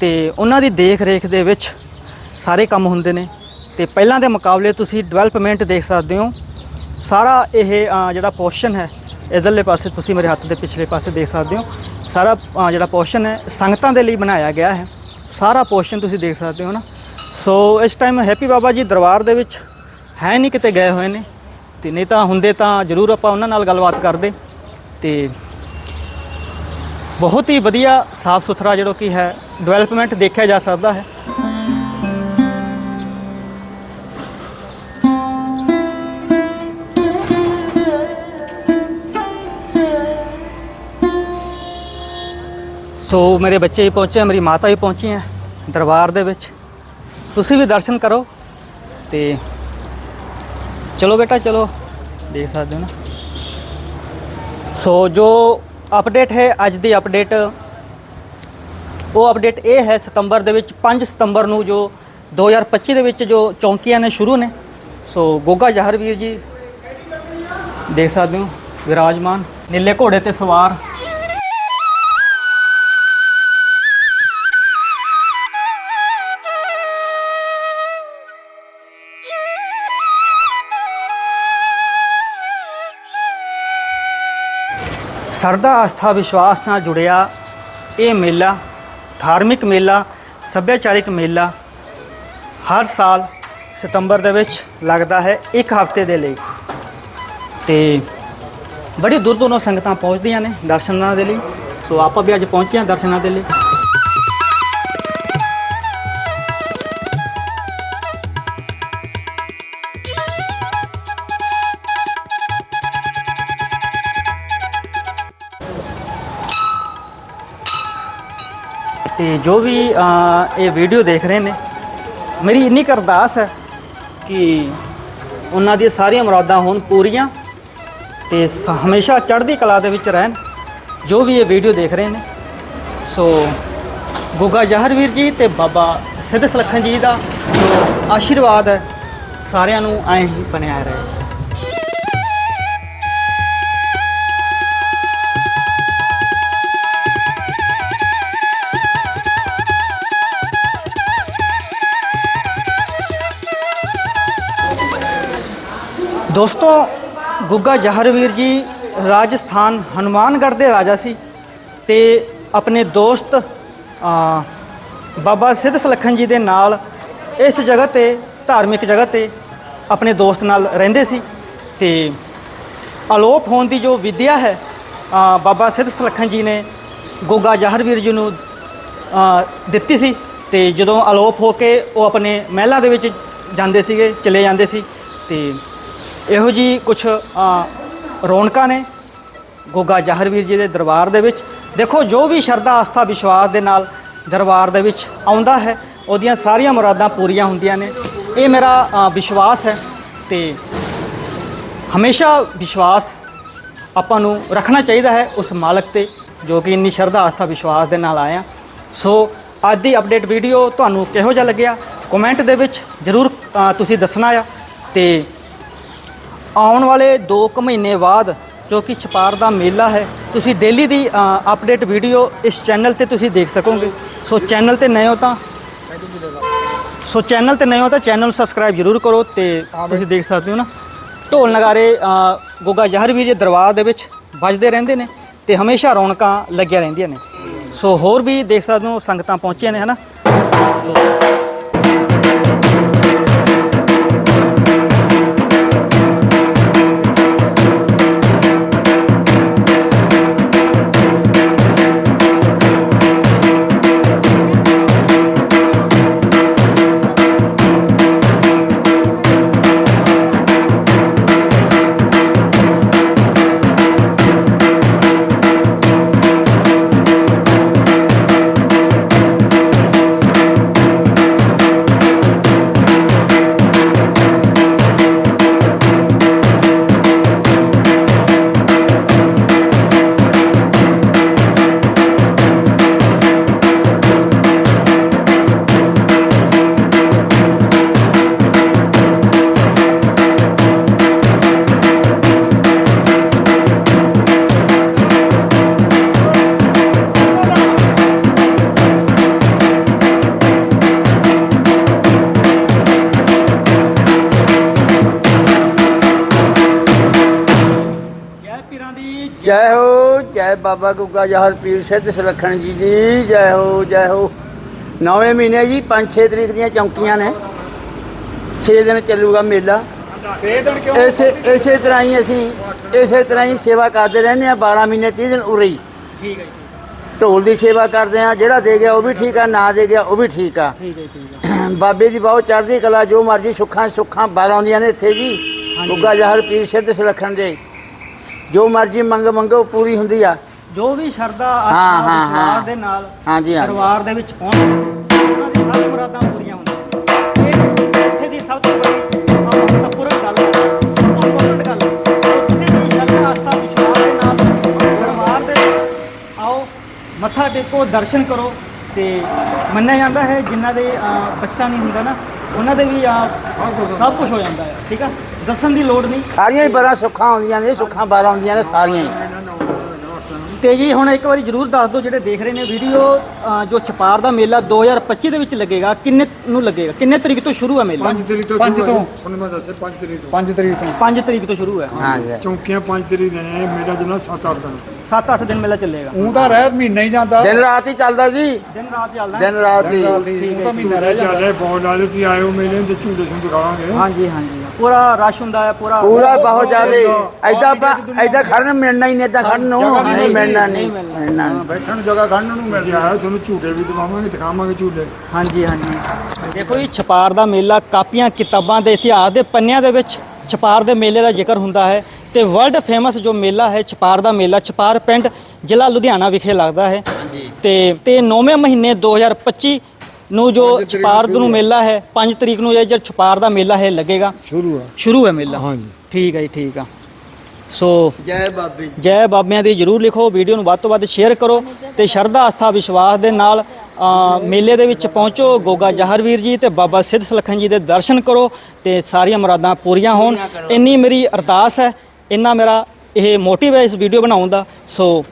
ਤੇ ਉਹਨਾਂ ਦੀ ਦੇਖ ਰੇਖ ਦੇ ਵਿੱਚ ਸਾਰੇ ਕੰਮ ਹੁੰਦੇ ਨੇ। ਤੇ ਪਹਿਲਾਂ ਦੇ ਮੁਕਾਬਲੇ ਤੁਸੀਂ ਡਿਵੈਲਪਮੈਂਟ ਦੇਖ ਸਕਦੇ ਹੋ। ਸਾਰਾ ਇਹ ਜਿਹੜਾ ਪੋਰਸ਼ਨ ਹੈ, ਇਧਰਲੇ ਪਾਸੇ ਤੁਸੀਂ ਮੇਰੇ ਹੱਥ ਦੇ ਪਿਛਲੇ ਪਾਸੇ ਦੇਖ ਸਕਦੇ ਹੋ। ਸਾਰਾ ਜਿਹੜਾ ਪੋਰਸ਼ਨ ਹੈ, ਸੰਗਤਾਂ ਦੇ ਲਈ ਬਣਾਇਆ ਗਿਆ ਹੈ। ਸਾਰਾ ਪੋਰਸ਼ਨ ਤੁਸੀਂ ਦੇਖ ਸਕਦੇ ਹੋ ਨਾ। ਸੋ ਇਸ ਟਾਈਮ ਹੈਪੀ ਬਾਬਾ ਜੀ ਦਰਬਾਰ ਦੇ ਵਿੱਚ ਹੈ ਨਹੀਂ ਕਿਤੇ ਗਏ ਹੋਏ ਨੇ। ਤੇ ਨਹੀਂ ਤਾਂ ਹੁੰਦੇ ਤਾਂ ਜ਼ਰੂਰ ਆਪਾਂ ਉਹਨਾਂ ਨਾਲ ਗੱਲਬਾਤ ਕਰਦੇ। ਤੇ ਬਹੁਤ ਹੀ ਵਧੀਆ ਸਾਫ਼ ਸੁਥਰਾ ਜਿਹੜਾ ਕੀ ਹੈ ਡਿਵੈਲਪਮੈਂਟ ਦੇਖਿਆ ਜਾ ਸਕਦਾ ਹੈ। ਸੋ ਮੇਰੇ ਬੱਚੇ ਵੀ ਪਹੁੰਚੇ ਮੇਰੀ ਮਾਤਾ ਵੀ ਪਹੁੰਚੀ ਹੈ ਦਰਬਾਰ ਦੇ ਵਿੱਚ। ਤੁਸੀਂ ਵੀ ਦਰਸ਼ਨ ਕਰੋ ਤੇ ਚਲੋ ਬੇਟਾ, ਚਲੋ। ਦੇਖ ਸਕਦੇ ਹੋ ਨਾ। ਸੋ ਜੋ ਅਪਡੇਟ ਹੈ, ਅੱਜ ਦੀ ਅਪਡੇਟ, ਉਹ ਅਪਡੇਟ ਇਹ ਹੈ, ਸਤੰਬਰ ਦੇ ਵਿੱਚ 5 ਸਤੰਬਰ ਨੂੰ ਜੋ 2025 ਦੇ ਵਿੱਚ ਜੋ ਚੌਂਕੀਆਂ ਨੇ ਸ਼ੁਰੂ ਨੇ। ਸੋ ਗੋਗਾ ਜਹਰਵੀਰ ਜੀ, ਦੇਖ ਸਕਦੇ ਹੋ, ਵਿਰਾਜਮਾਨ, ਨੀਲੇ ਘੋੜੇ ਤੇ ਸਵਾਰ। ਸਰਦਾ ਆਸਥਾ ਵਿਸ਼ਵਾਸ ਨਾਲ ਜੁੜਿਆ ਇਹ ਮੇਲਾ, ਧਾਰਮਿਕ ਮੇਲਾ, ਸੱਭਿਆਚਾਰਿਕ ਮੇਲਾ ਹਰ ਸਾਲ ਸਤੰਬਰ ਦੇ ਵਿੱਚ ਲੱਗਦਾ ਹੈ ਇੱਕ ਹਫ਼ਤੇ ਦੇ ਲਈ। ਤੇ ਬੜੀ ਦੂਰ ਦੂਰੋਂ ਸੰਗਤਾਂ ਪਹੁੰਚਦੀਆਂ ਨੇ ਦਰਸ਼ਨਾਂ ਦੇ ਲਈ। ਸੋ ਆਪਾਂ ਵੀ ਅੱਜ ਪਹੁੰਚੇ ਹਾਂ ਦਰਸ਼ਨਾਂ ਦੇ ਲਈ। ਜੋ ਵੀ ਇਹ ਵੀਡੀਓ ਦੇਖ ਰਹੇ ਨੇ, ਮੇਰੀ ਇੰਨੀ ਕੁ ਅਰਦਾਸ ਹੈ ਕਿ ਉਹਨਾਂ ਦੀਆਂ ਸਾਰੀਆਂ ਮੁਰਾਦਾਂ ਹੋਣ ਪੂਰੀਆਂ ਤੇ ਸ- ਹਮੇਸ਼ਾ ਚੜ੍ਹਦੀ ਕਲਾ ਦੇ ਵਿੱਚ ਰਹਿਣ, ਜੋ ਵੀ ਇਹ ਵੀਡੀਓ ਦੇਖ ਰਹੇ ਨੇ। ਸੋ, ਗੁੱਗਾ ਜਹਰਵੀਰ ਜੀ ਤੇ ਬਾਬਾ ਸਿੱਧ ਸੁਲੱਖਣ ਜੀ ਦਾ ਜੋ ਆਸ਼ੀਰਵਾਦ ਹੈ, ਸਾਰਿਆਂ ਨੂੰ ਐਂ ਹੀ ਬਣਿਆ ਰਹੇ। ਦੋਸਤੋ, ਗੁੱਗਾ ਜਹਰਵੀਰ ਜੀ ਰਾਜਸਥਾਨ ਹਨੂਮਾਨਗੜ੍ਹ ਦੇ ਰਾਜਾ ਸੀ ਤੇ ਆਪਣੇ ਦੋਸਤ ਬਾਬਾ ਸਿੱਧ ਸਲੱਖਣ ਜੀ ਦੇ ਨਾਲ ਇਸ ਜਗ੍ਹਾ ਤੇ, ਧਾਰਮਿਕ ਜਗ੍ਹਾ ਤੇ ਆਪਣੇ ਦੋਸਤ ਨਾਲ ਰਹਿੰਦੇ ਸੀ ਤੇ ਅਲੋਪ ਹੋਣ ਦੀ ਜੋ ਵਿਦਿਆ ਹੈ ਬਾਬਾ ਸਿੱਧ ਸਲੱਖਣ ਜੀ ਨੇ ਗੁੱਗਾ ਜਹਰਵੀਰ ਜੀ ਨੂੰ ਦਿੱਤੀ ਸੀ ਤੇ ਜਦੋਂ ਅਲੋਪ ਹੋ ਕੇ ਉਹ ਆਪਣੇ ਮਹਿਲਾਂ ਦੇ ਵਿੱਚ ਜਾਂਦੇ ਸੀਗੇ, ਚਲੇ ਜਾਂਦੇ ਸੀ ਤੇ ਇਹੋ ਜੀ ਕੁਝ ਰੌਣਕਾਂ ਨੇ ਗੋਗਾ ਜਹਰਵੀਰ ਜੀ ਦੇ ਦਰਬਾਰ ਦੇ ਵਿੱਚ। ਦੇਖੋ, ਜੋ ਵੀ ਸ਼ਰਧਾ, ਆਸਥਾ, ਵਿਸ਼ਵਾਸ ਦੇ ਨਾਲ ਦਰਬਾਰ ਦੇ ਵਿੱਚ ਆਉਂਦਾ ਹੈ, ਉਹਦੀਆਂ ਸਾਰੀਆਂ ਮੁਰਾਦਾਂ ਪੂਰੀਆਂ ਹੁੰਦੀਆਂ ਨੇ। ਇਹ ਮੇਰਾ ਵਿਸ਼ਵਾਸ ਹੈ ਤੇ ਹਮੇਸ਼ਾ ਵਿਸ਼ਵਾਸ ਆਪਾਂ ਨੂੰ ਰੱਖਣਾ ਚਾਹੀਦਾ ਹੈ ਉਸ ਮਾਲਕ ਤੇ, ਜੋ ਕਿ ਇੰਨੀ ਸ਼ਰਧਾ, ਆਸਥਾ, ਵਿਸ਼ਵਾਸ ਦੇ ਨਾਲ ਆਇਆ। ਸੋ, ਅੱਜ ਦੀ ਅਪਡੇਟ ਵੀਡੀਓ ਤੁਹਾਨੂੰ ਕਿਹੋ ਜਿਹਾ ਲੱਗਿਆ? ਕਮੈਂਟ ਦੇ ਵਿੱਚ ਜਰੂਰ ਤੁਸੀਂ ਦੱਸਣਾ ਆ ਤੇ ਆਉਣ ਵਾਲੇ 2 ਕੁ ਮਹੀਨੇ ਬਾਅਦ ਜੋ ਕਿ ਛਪਾਰ ਦਾ ਮੇਲਾ ਹੈ ਤੁਸੀਂ ਡੇਲੀ ਦੀ ਅਪਡੇਟ ਵੀਡੀਓ ਇਸ ਚੈਨਲ ਤੇ ਤੁਸੀਂ ਦੇਖ ਸਕੋਗੇ। ਸੋ ਚੈਨਲ ਤੇ ਨਏ ਹੋ ਤਾਂ ਸੋ ਚੈਨਲ ਤੇ ਨਏ ਹੋ ਤਾਂ ਚੈਨਲ ਸਬਸਕ੍ਰਾਈਬ ਜ਼ਰੂਰ ਕਰੋ ਤੇ ਤੁਸੀਂ ਦੇਖ ਸਕਦੇ ਹੋ ਨਾ। ਢੋਲ ਨਗਾਰੇ ਅ, ਗੋਗਾ ਜ਼ਹਰ ਵੀਰ ਜੀ ਦਰਬਾਰ ਦੇ ਵਿੱਚ ਵੱਜਦੇ ਰਹਿੰਦੇ ਨੇ ਤੇ ਹਮੇਸ਼ਾ ਰੌਣਕਾਂ ਲੱਗੀਆਂ ਰਹਿੰਦੀਆਂ ਨੇ। ਸੋ ਹੋਰ ਵੀ ਦੇਖ ਸਕਦੇ ਹੋ ਸੰਗਤਾਂ ਪਹੁੰਚੀਆਂ ਨੇ ਹਨਾ ਬਾਬਾ ਗੁੱਗਾ ਜਹਰ ਪੀਰ ਸਿੱਧ ਸੁਲੱਖਣ ਜੀ ਦੀ ਜੈ ਹੋ ਜੈ ਹੋ। ਨੌਵੇਂ ਮਹੀਨੇ ਜੀ 5-6 ਤਰੀਕ ਦੀਆਂ ਚੌਂਕੀਆਂ ਨੇ। 6 ਦਿਨ ਚੱਲੂਗਾ ਮੇਲਾ। ਇਸੇ ਇਸੇ ਤਰ੍ਹਾਂ ਹੀ ਅਸੀਂ ਇਸੇ ਤਰ੍ਹਾਂ ਹੀ ਸੇਵਾ ਕਰਦੇ ਰਹਿੰਦੇ ਆ 12 ਮਹੀਨੇ 30 ਦਿਨ ਉਰੇ ਹੀ। ਠੀਕ ਹੈ ਜੀ। ਢੋਲ ਦੀ ਸੇਵਾ ਕਰਦੇ ਆ ਜਿਹੜਾ ਦੇ ਗਿਆ ਉਹ ਵੀ ਠੀਕ ਆ ਨਾ ਦੇ ਗਿਆ ਉਹ ਵੀ ਠੀਕ ਆ। ਠੀਕ ਹੈ ਠੀਕ ਹੈ। ਬਾਬੇ ਦੀ ਬਹੁਤ ਚੜ੍ਹਦੀ ਕਲਾ ਜੋ ਮਰਜ਼ੀ ਸੁੱਖਾਂ ਸੁੱਖਾਂ ਬਾਰ ਆਉਂਦੀਆਂ ਨੇ ਇੱਥੇ ਜੀ। ਗੁੱਗਾ ਜਹਰ ਪੀਰ ਸਿੱਧ ਸੁਲੱਖਣ ਦੇ। ਜੋ ਮਰਜ਼ੀ ਮੰਗ ਮੰਗੋ ਪੂਰੀ ਹੁੰਦੀ ਆ। ਜੋ ਵੀ ਸ਼ਰਧਾ ਹਾਂ, ਆਸਥਾ ਹਾਂ, ਵਿਸ਼ਵਾਸ ਹਾਂ। ਦੇ ਨਾਲ ਹਾਂਜੀ, ਹਾਂਜੀ। ਪਰਿਵਾਰ ਦੇ ਵਿੱਚ ਪਹੁੰਚਦੇ ਉਹਨਾਂ ਦੀ ਸਾਰੀ ਮੁਰਾਦਾਂ ਪੂਰੀਆਂ ਹੁੰਦੀਆਂ ਇਹ ਇੱਥੇ ਦੀ ਸਭ ਤੋਂ ਅ, ਮਹੱਤਵਪੂਰਨ ਗੱਲ ਹੈ। ਇੰਪੋਰਟੈਂਟ ਗੱਲ ਹੈ। ਕਿਸੇ ਵੀ ਸ਼ਰਧਾ ਆਸਥਾ ਵਿਸ਼ਵਾਸ ਦੇ ਨਾਲ ਪਰਿਵਾਰ ਦੇ ਵਿੱਚ ਆਓ ਮੱਥਾ ਟੇਕੋ ਦਰਸ਼ਨ ਕਰੋ ਤੇ ਮੰਨਿਆ ਜਾਂਦਾ ਹੈ ਜਿਨ੍ਹਾਂ ਦੇ ਅ, ਬੱਚਾ ਨਹੀਂ ਹੁੰਦਾ ਨਾ ਉਹਨਾਂ ਦੇ ਵੀ ਅ, ਸਭ ਕੁਝ ਹੋ ਜਾਂਦਾ ਹੈ। ਠੀਕ ਆ? ਦੱਸਣ ਦੀ ਲੋੜ ਨਹੀਂ। ਸਾਰੀਆਂ ਹੀ ਬੜਾ ਸੁੱਖਾਂ ਆਉਂਦੀਆਂ ਨੇ ਸੁੱਖਾਂ ਬਾਰ ਆਉਂਦੀਆਂ ਨੇ ਸਾਰੀਆਂ ਹੀ। ਤੇ ਜੀ ਹੁਣ ਇੱਕ ਵਾਰੀ ਜਰੂਰ ਦੱਸ ਦਿਓ ਜਿਹੜੇ ਦੇਖ ਰਹੇ ਨੇ ਵੀਡੀਓ ਜੋ ਛਪਾਰ ਦਾ ਮੇਲਾ 2025 ਦੇ ਵਿੱਚ ਲੱਗੇਗਾ ਕਿੰਨੇ ਨੂੰ ਲੱਗੇਗਾ? ਕਿੰਨੇ ਤਰੀਕ ਤੋਂ ਸ਼ੁਰੂ ਹੈ ਮੇਲਾ? 5 ਤਰੀਕ ਤੋਂ ਪੰਜ ਤੋਂ। ਤੁਹਾਨੂੰ ਮੈਂ ਦੱਸਿਆ 5 ਤਰੀਕ ਤੋਂ। 5 ਤਰੀਕ ਤੋਂ। 5 ਤਰੀਕ ਤੋਂ ਸ਼ੁਰੂ ਹੈ ਹਾਂ ਜੀ। ਚੌਂਕੀਆਂ 5 ਤਰੀਕ ਦੇ ਨੇ ਮੇਰਾ ਜਨਾ 7-8 ਦਿਨ। 7-8 ਦਿਨ ਮੇਲਾ ਚੱਲੇਗਾ। ਉਹ ਤਾਂ ਰਹਿ ਮਹੀਨਾ ਹੀ ਜਾਂਦਾ। ਦਿਨ ਰਾਤ ਹੀ ਚੱਲਦਾ ਜੀ। ਦਿਨ ਰਾਤ ਚੱਲਦਾ? ਦਿਨ ਰਾਤ ਹੀ। ਠੀਕ ਹੈ ਮਹੀਨਾ ਰਹਿ ਜਾਂਦਾ। ਚੱਲੇ ਬਹੁਤ ਲਾਲੇ ਤੁਸੀਂ ਆਇਓ ਮੇਲੇ ਦੇ ਝੂਲੇ ਤੁਹਾਨੂੰ ਦਿਖਾਵਾਂਗੇ। ਹਾਂਜੀ ਹਾਂਜੀ। ਪੂਰਾ ਰਸ਼ ਹੁੰਦਾ ਹੈ ਪੂਰਾ ਪੂਰਾ ਬਹੁਤ ਜ਼ਿਆਦੇ ਐਦਾਂ ਐਦਾਂ ਖੜਨ ਮਿਲਣਾ ਹੀ ਨਹੀਂ ਏਦਾਂ ਖੜਨ ਨੂੰ ਨਹੀਂ ਮਿਲਣਾ ਨਹੀਂ ਮਿਲਣਾ। ਬੈਠਣ ਨੂੰ ਜਗ੍ਹਾ ਖੜਨ ਨੂੰ ਮਿਲ ਤੁਹਾਨੂੰ ਝੂਲੇ ਵੀ ਦਿਖਾਵਾਂਗੇ ਦਿਖਾਵਾਂਗੇ ਝੂਲੇ। ਹਾਂਜੀ ਹਾਂਜੀ। ਦੇਖੋ ਜੀ ਛਪਾਰ ਦਾ ਮੇਲਾ ਕਾਪੀਆਂ ਕਿਤਾਬਾਂ ਦੇ ਇਤਿਹਾਸ ਦੇ ਪੰਨਿਆਂ ਦੇ ਵਿੱਚ ਛਪਾਰ ਦੇ ਮੇਲੇ ਦਾ ਜ਼ਿਕਰ ਹੁੰਦਾ ਹੈ। ਤੇ ਵਰਲਡ ਫੇਮਸ ਜੋ ਮੇਲਾ ਹੈ ਛਪਾਰ ਦਾ ਮੇਲਾ ਛਪਾਰ ਪਿੰਡ ਜ਼ਿਲ੍ਹਾ ਲੁਧਿਆਣਾ ਵਿਖੇ ਲੱਗਦਾ ਹੈ। ਤੇ ਤੇ 9ਵੇਂ ਮਹੀਨੇ 2025 ਨੂੰ ਜੋ ਛਪਾਰ ਨੂੰ ਮੇਲਾ ਹੈ 5 ਤਰੀਕ ਨੂੰ ਇਹ ਜੋ ਛਪਾਰ ਦਾ ਮੇਲਾ ਹੈ ਲੱਗੇਗਾ। ਸ਼ੁਰੂ ਆ। ਸ਼ੁਰੂ ਹੈ ਮੇਲਾ। ਹਾਂਜੀ। ਠੀਕ ਹੈ ਜੀ ਠੀਕ ਆ। ਸੋ ਜੈ ਬਾਬੇ ਜੀ। ਜੈ ਬਾਬਿਆਂ ਦੀ ਜਰੂਰ ਲਿਖੋ ਵੀਡੀਓ ਨੂੰ ਵੱਧ ਤੋਂ ਵੱਧ ਸ਼ੇਅਰ ਕਰੋ ਤੇ ਸ਼ਰਧਾ ਆਸਥਾ ਵਿਸ਼ਵਾਸ ਦੇ ਨਾਲ ਮੇਲੇ ਦੇ ਵਿੱਚ ਪਹੁੰਚੋ। ਗੋਗਾ ਜਹਰਵੀਰ ਜੀ ਤੇ ਬਾਬਾ ਸਿੱਧ ਸਲਖਣ ਜੀ ਦੇ ਦਰਸ਼ਨ ਕਰੋ ਤੇ ਸਾਰੀਆਂ ਮੁਰਾਦਾਂ ਪੂਰੀਆਂ ਹੋਣ। ਇੰਨੀ ਮੇਰੀ ਅਰਦਾਸ ਹੈ ਇੰਨਾ ਮੇਰਾ ਇਹ ਮੋਟਿਵ ਹੈ ਇਸ ਵੀਡੀਓ ਬਣਾਉਣ ਦਾ। ਸੋ,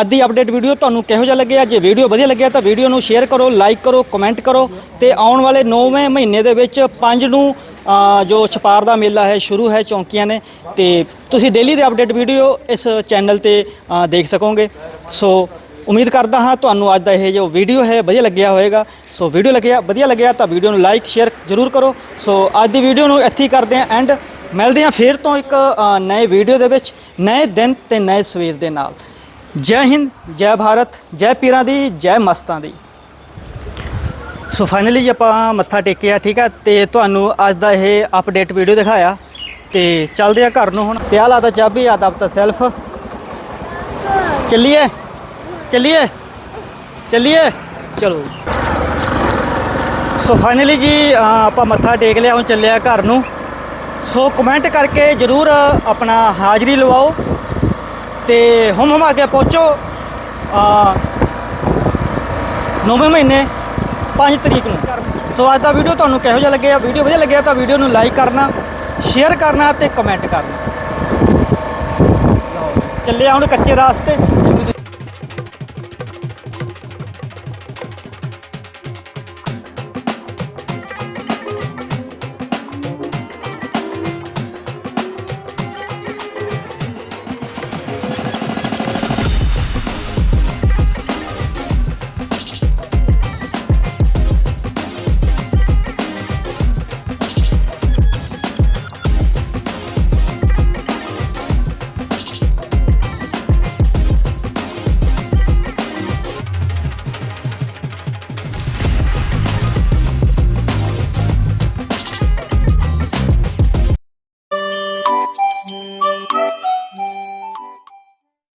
ਅੱਜ ਦੀ ਅਪਡੇਟ ਵੀਡੀਓ ਤੁਹਾਨੂੰ ਕਿਹੋ ਜਿਹਾ ਲੱਗਿਆ? ਜੇ ਵੀਡੀਓ ਵਧੀਆ ਲੱਗਿਆ ਤਾਂ ਵੀਡੀਓ ਨੂੰ ਸ਼ੇਅਰ ਕਰੋ ਲਾਈਕ ਕਰੋ ਕਮੈਂਟ ਕਰੋ ਤੇ ਆਉਣ ਵਾਲੇ 9ਵੇਂ ਮਹੀਨੇ ਦੇ ਵਿੱਚ 5 ਨੂੰ ਜੋ ਛਪਾਰ ਦਾ ਮੇਲਾ ਹੈ, ਸ਼ੁਰੂ ਹੈ, ਚੌਂਕੀਆਂ ਨੇ ਤੇ ਤੁਸੀਂ ਡੇਲੀ ਦੇ ਅਪਡੇਟ ਵੀਡੀਓ ਇਸ ਚੈਨਲ ਤੇ ਦੇਖ ਸਕੋਗੇ। ਸੋ, ਉਮੀਦ ਕਰਦਾ ਹਾਂ ਤੁਹਾਨੂੰ ਅੱਜ ਦਾ ਇਹ ਜੋ ਵੀਡੀਓ ਹੈ, ਵਧੀਆ ਲੱਗਿਆ ਹੋਵੇਗਾ। ਸੋ, ਵੀਡੀਓ ਲੱਗਿਆ, ਵਧੀਆ ਲੱਗਿਆ ਤਾਂ ਵੀਡੀਓ ਨੂੰ ਲਾਈਕ ਸ਼ੇਅਰ ਜ਼ਰੂਰ ਕਰੋ। ਸੋ, ਅੱਜ ਦੀ ਵੀਡੀਓ ਨੂੰ ਇੱਥੇ ਕਰਦੇ ਹਾਂ ਐਂਡ ਮਿਲਦੇ ਹਾਂ ਫੇਰ ਤੋਂ ਇੱਕ ਅ, ਨਏ ਵੀਡੀਓ ਦੇ ਵਿੱਚ ਨਏ ਦਿਨ ਤੇ ਨਏ ਸਵੇਰ ਦੇ ਨਾਲ। ਜੈ ਹਿੰਦ ਜੈ ਭਾਰਤ ਜੈ ਪੀਰਾਂ ਦੀ ਜੈ ਮਸਤਾਂ ਦੀ। ਸੋ ਫਾਈਨਲੀ ਜੀ ਆਪਾਂ ਮੱਥਾ ਟੇਕਿਆ ਠੀਕ ਹੈ ਤੇ ਤੁਹਾਨੂੰ ਅੱਜ ਦਾ ਇਹ ਅਪਡੇਟ ਵੀਡੀਓ ਦਿਖਾਇਆ। ਤੇ ਚੱਲਦੇ ਆ ਘਰ ਨੂੰ ਹੁਣ। ਪਿਆ ਲਾਦਾ ਚਾਬੀ? ਆਦਾ ਆਪਦਾ ਸੈਲਫ ਚੱਲੀਏ? ਚੱਲੀਏ? ਚੱਲੀਏ? ਚਲੋ। ਸੋ ਫਾਈਨਲੀ ਜੀ ਆਪਾਂ ਮੱਥਾ ਟੇਕ ਲਿਆ ਹੁਣ ਚੱਲਿਆ ਘਰ ਨੂੰ। ਸੋ ਕਮੈਂਟ ਕਰਕੇ ਜਰੂਰ ਆਪਣਾ ਹਾਜ਼ਰੀ ਲਵਾਓ ਤੇ ਹਮ ਹਮ ਅੱਗੇ ਪਹੁੰਚੋ। ਆ ਨੌਵੇਂ ਮਹੀਨੇ 5 ਤਰੀਕ ਨੂੰ। ਸੋ ਅੱਜ ਦਾ ਵੀਡੀਓ ਤੁਹਾਨੂੰ ਕਿਹੋ ਜਿਹਾ ਲੱਗਿਆ? ਵੀਡੀਓ ਵਧੀਆ ਲੱਗਿਆ ਤਾਂ ਵੀਡੀਓ ਨੂੰ ਲਾਈਕ ਕਰਨਾ ਸ਼ੇਅਰ ਕਰਨਾ ਤੇ ਕਮੈਂਟ ਕਰਨਾ। ਚੱਲੇ ਹੁਣ ਕੱਚੇ ਰਾਸਤੇ।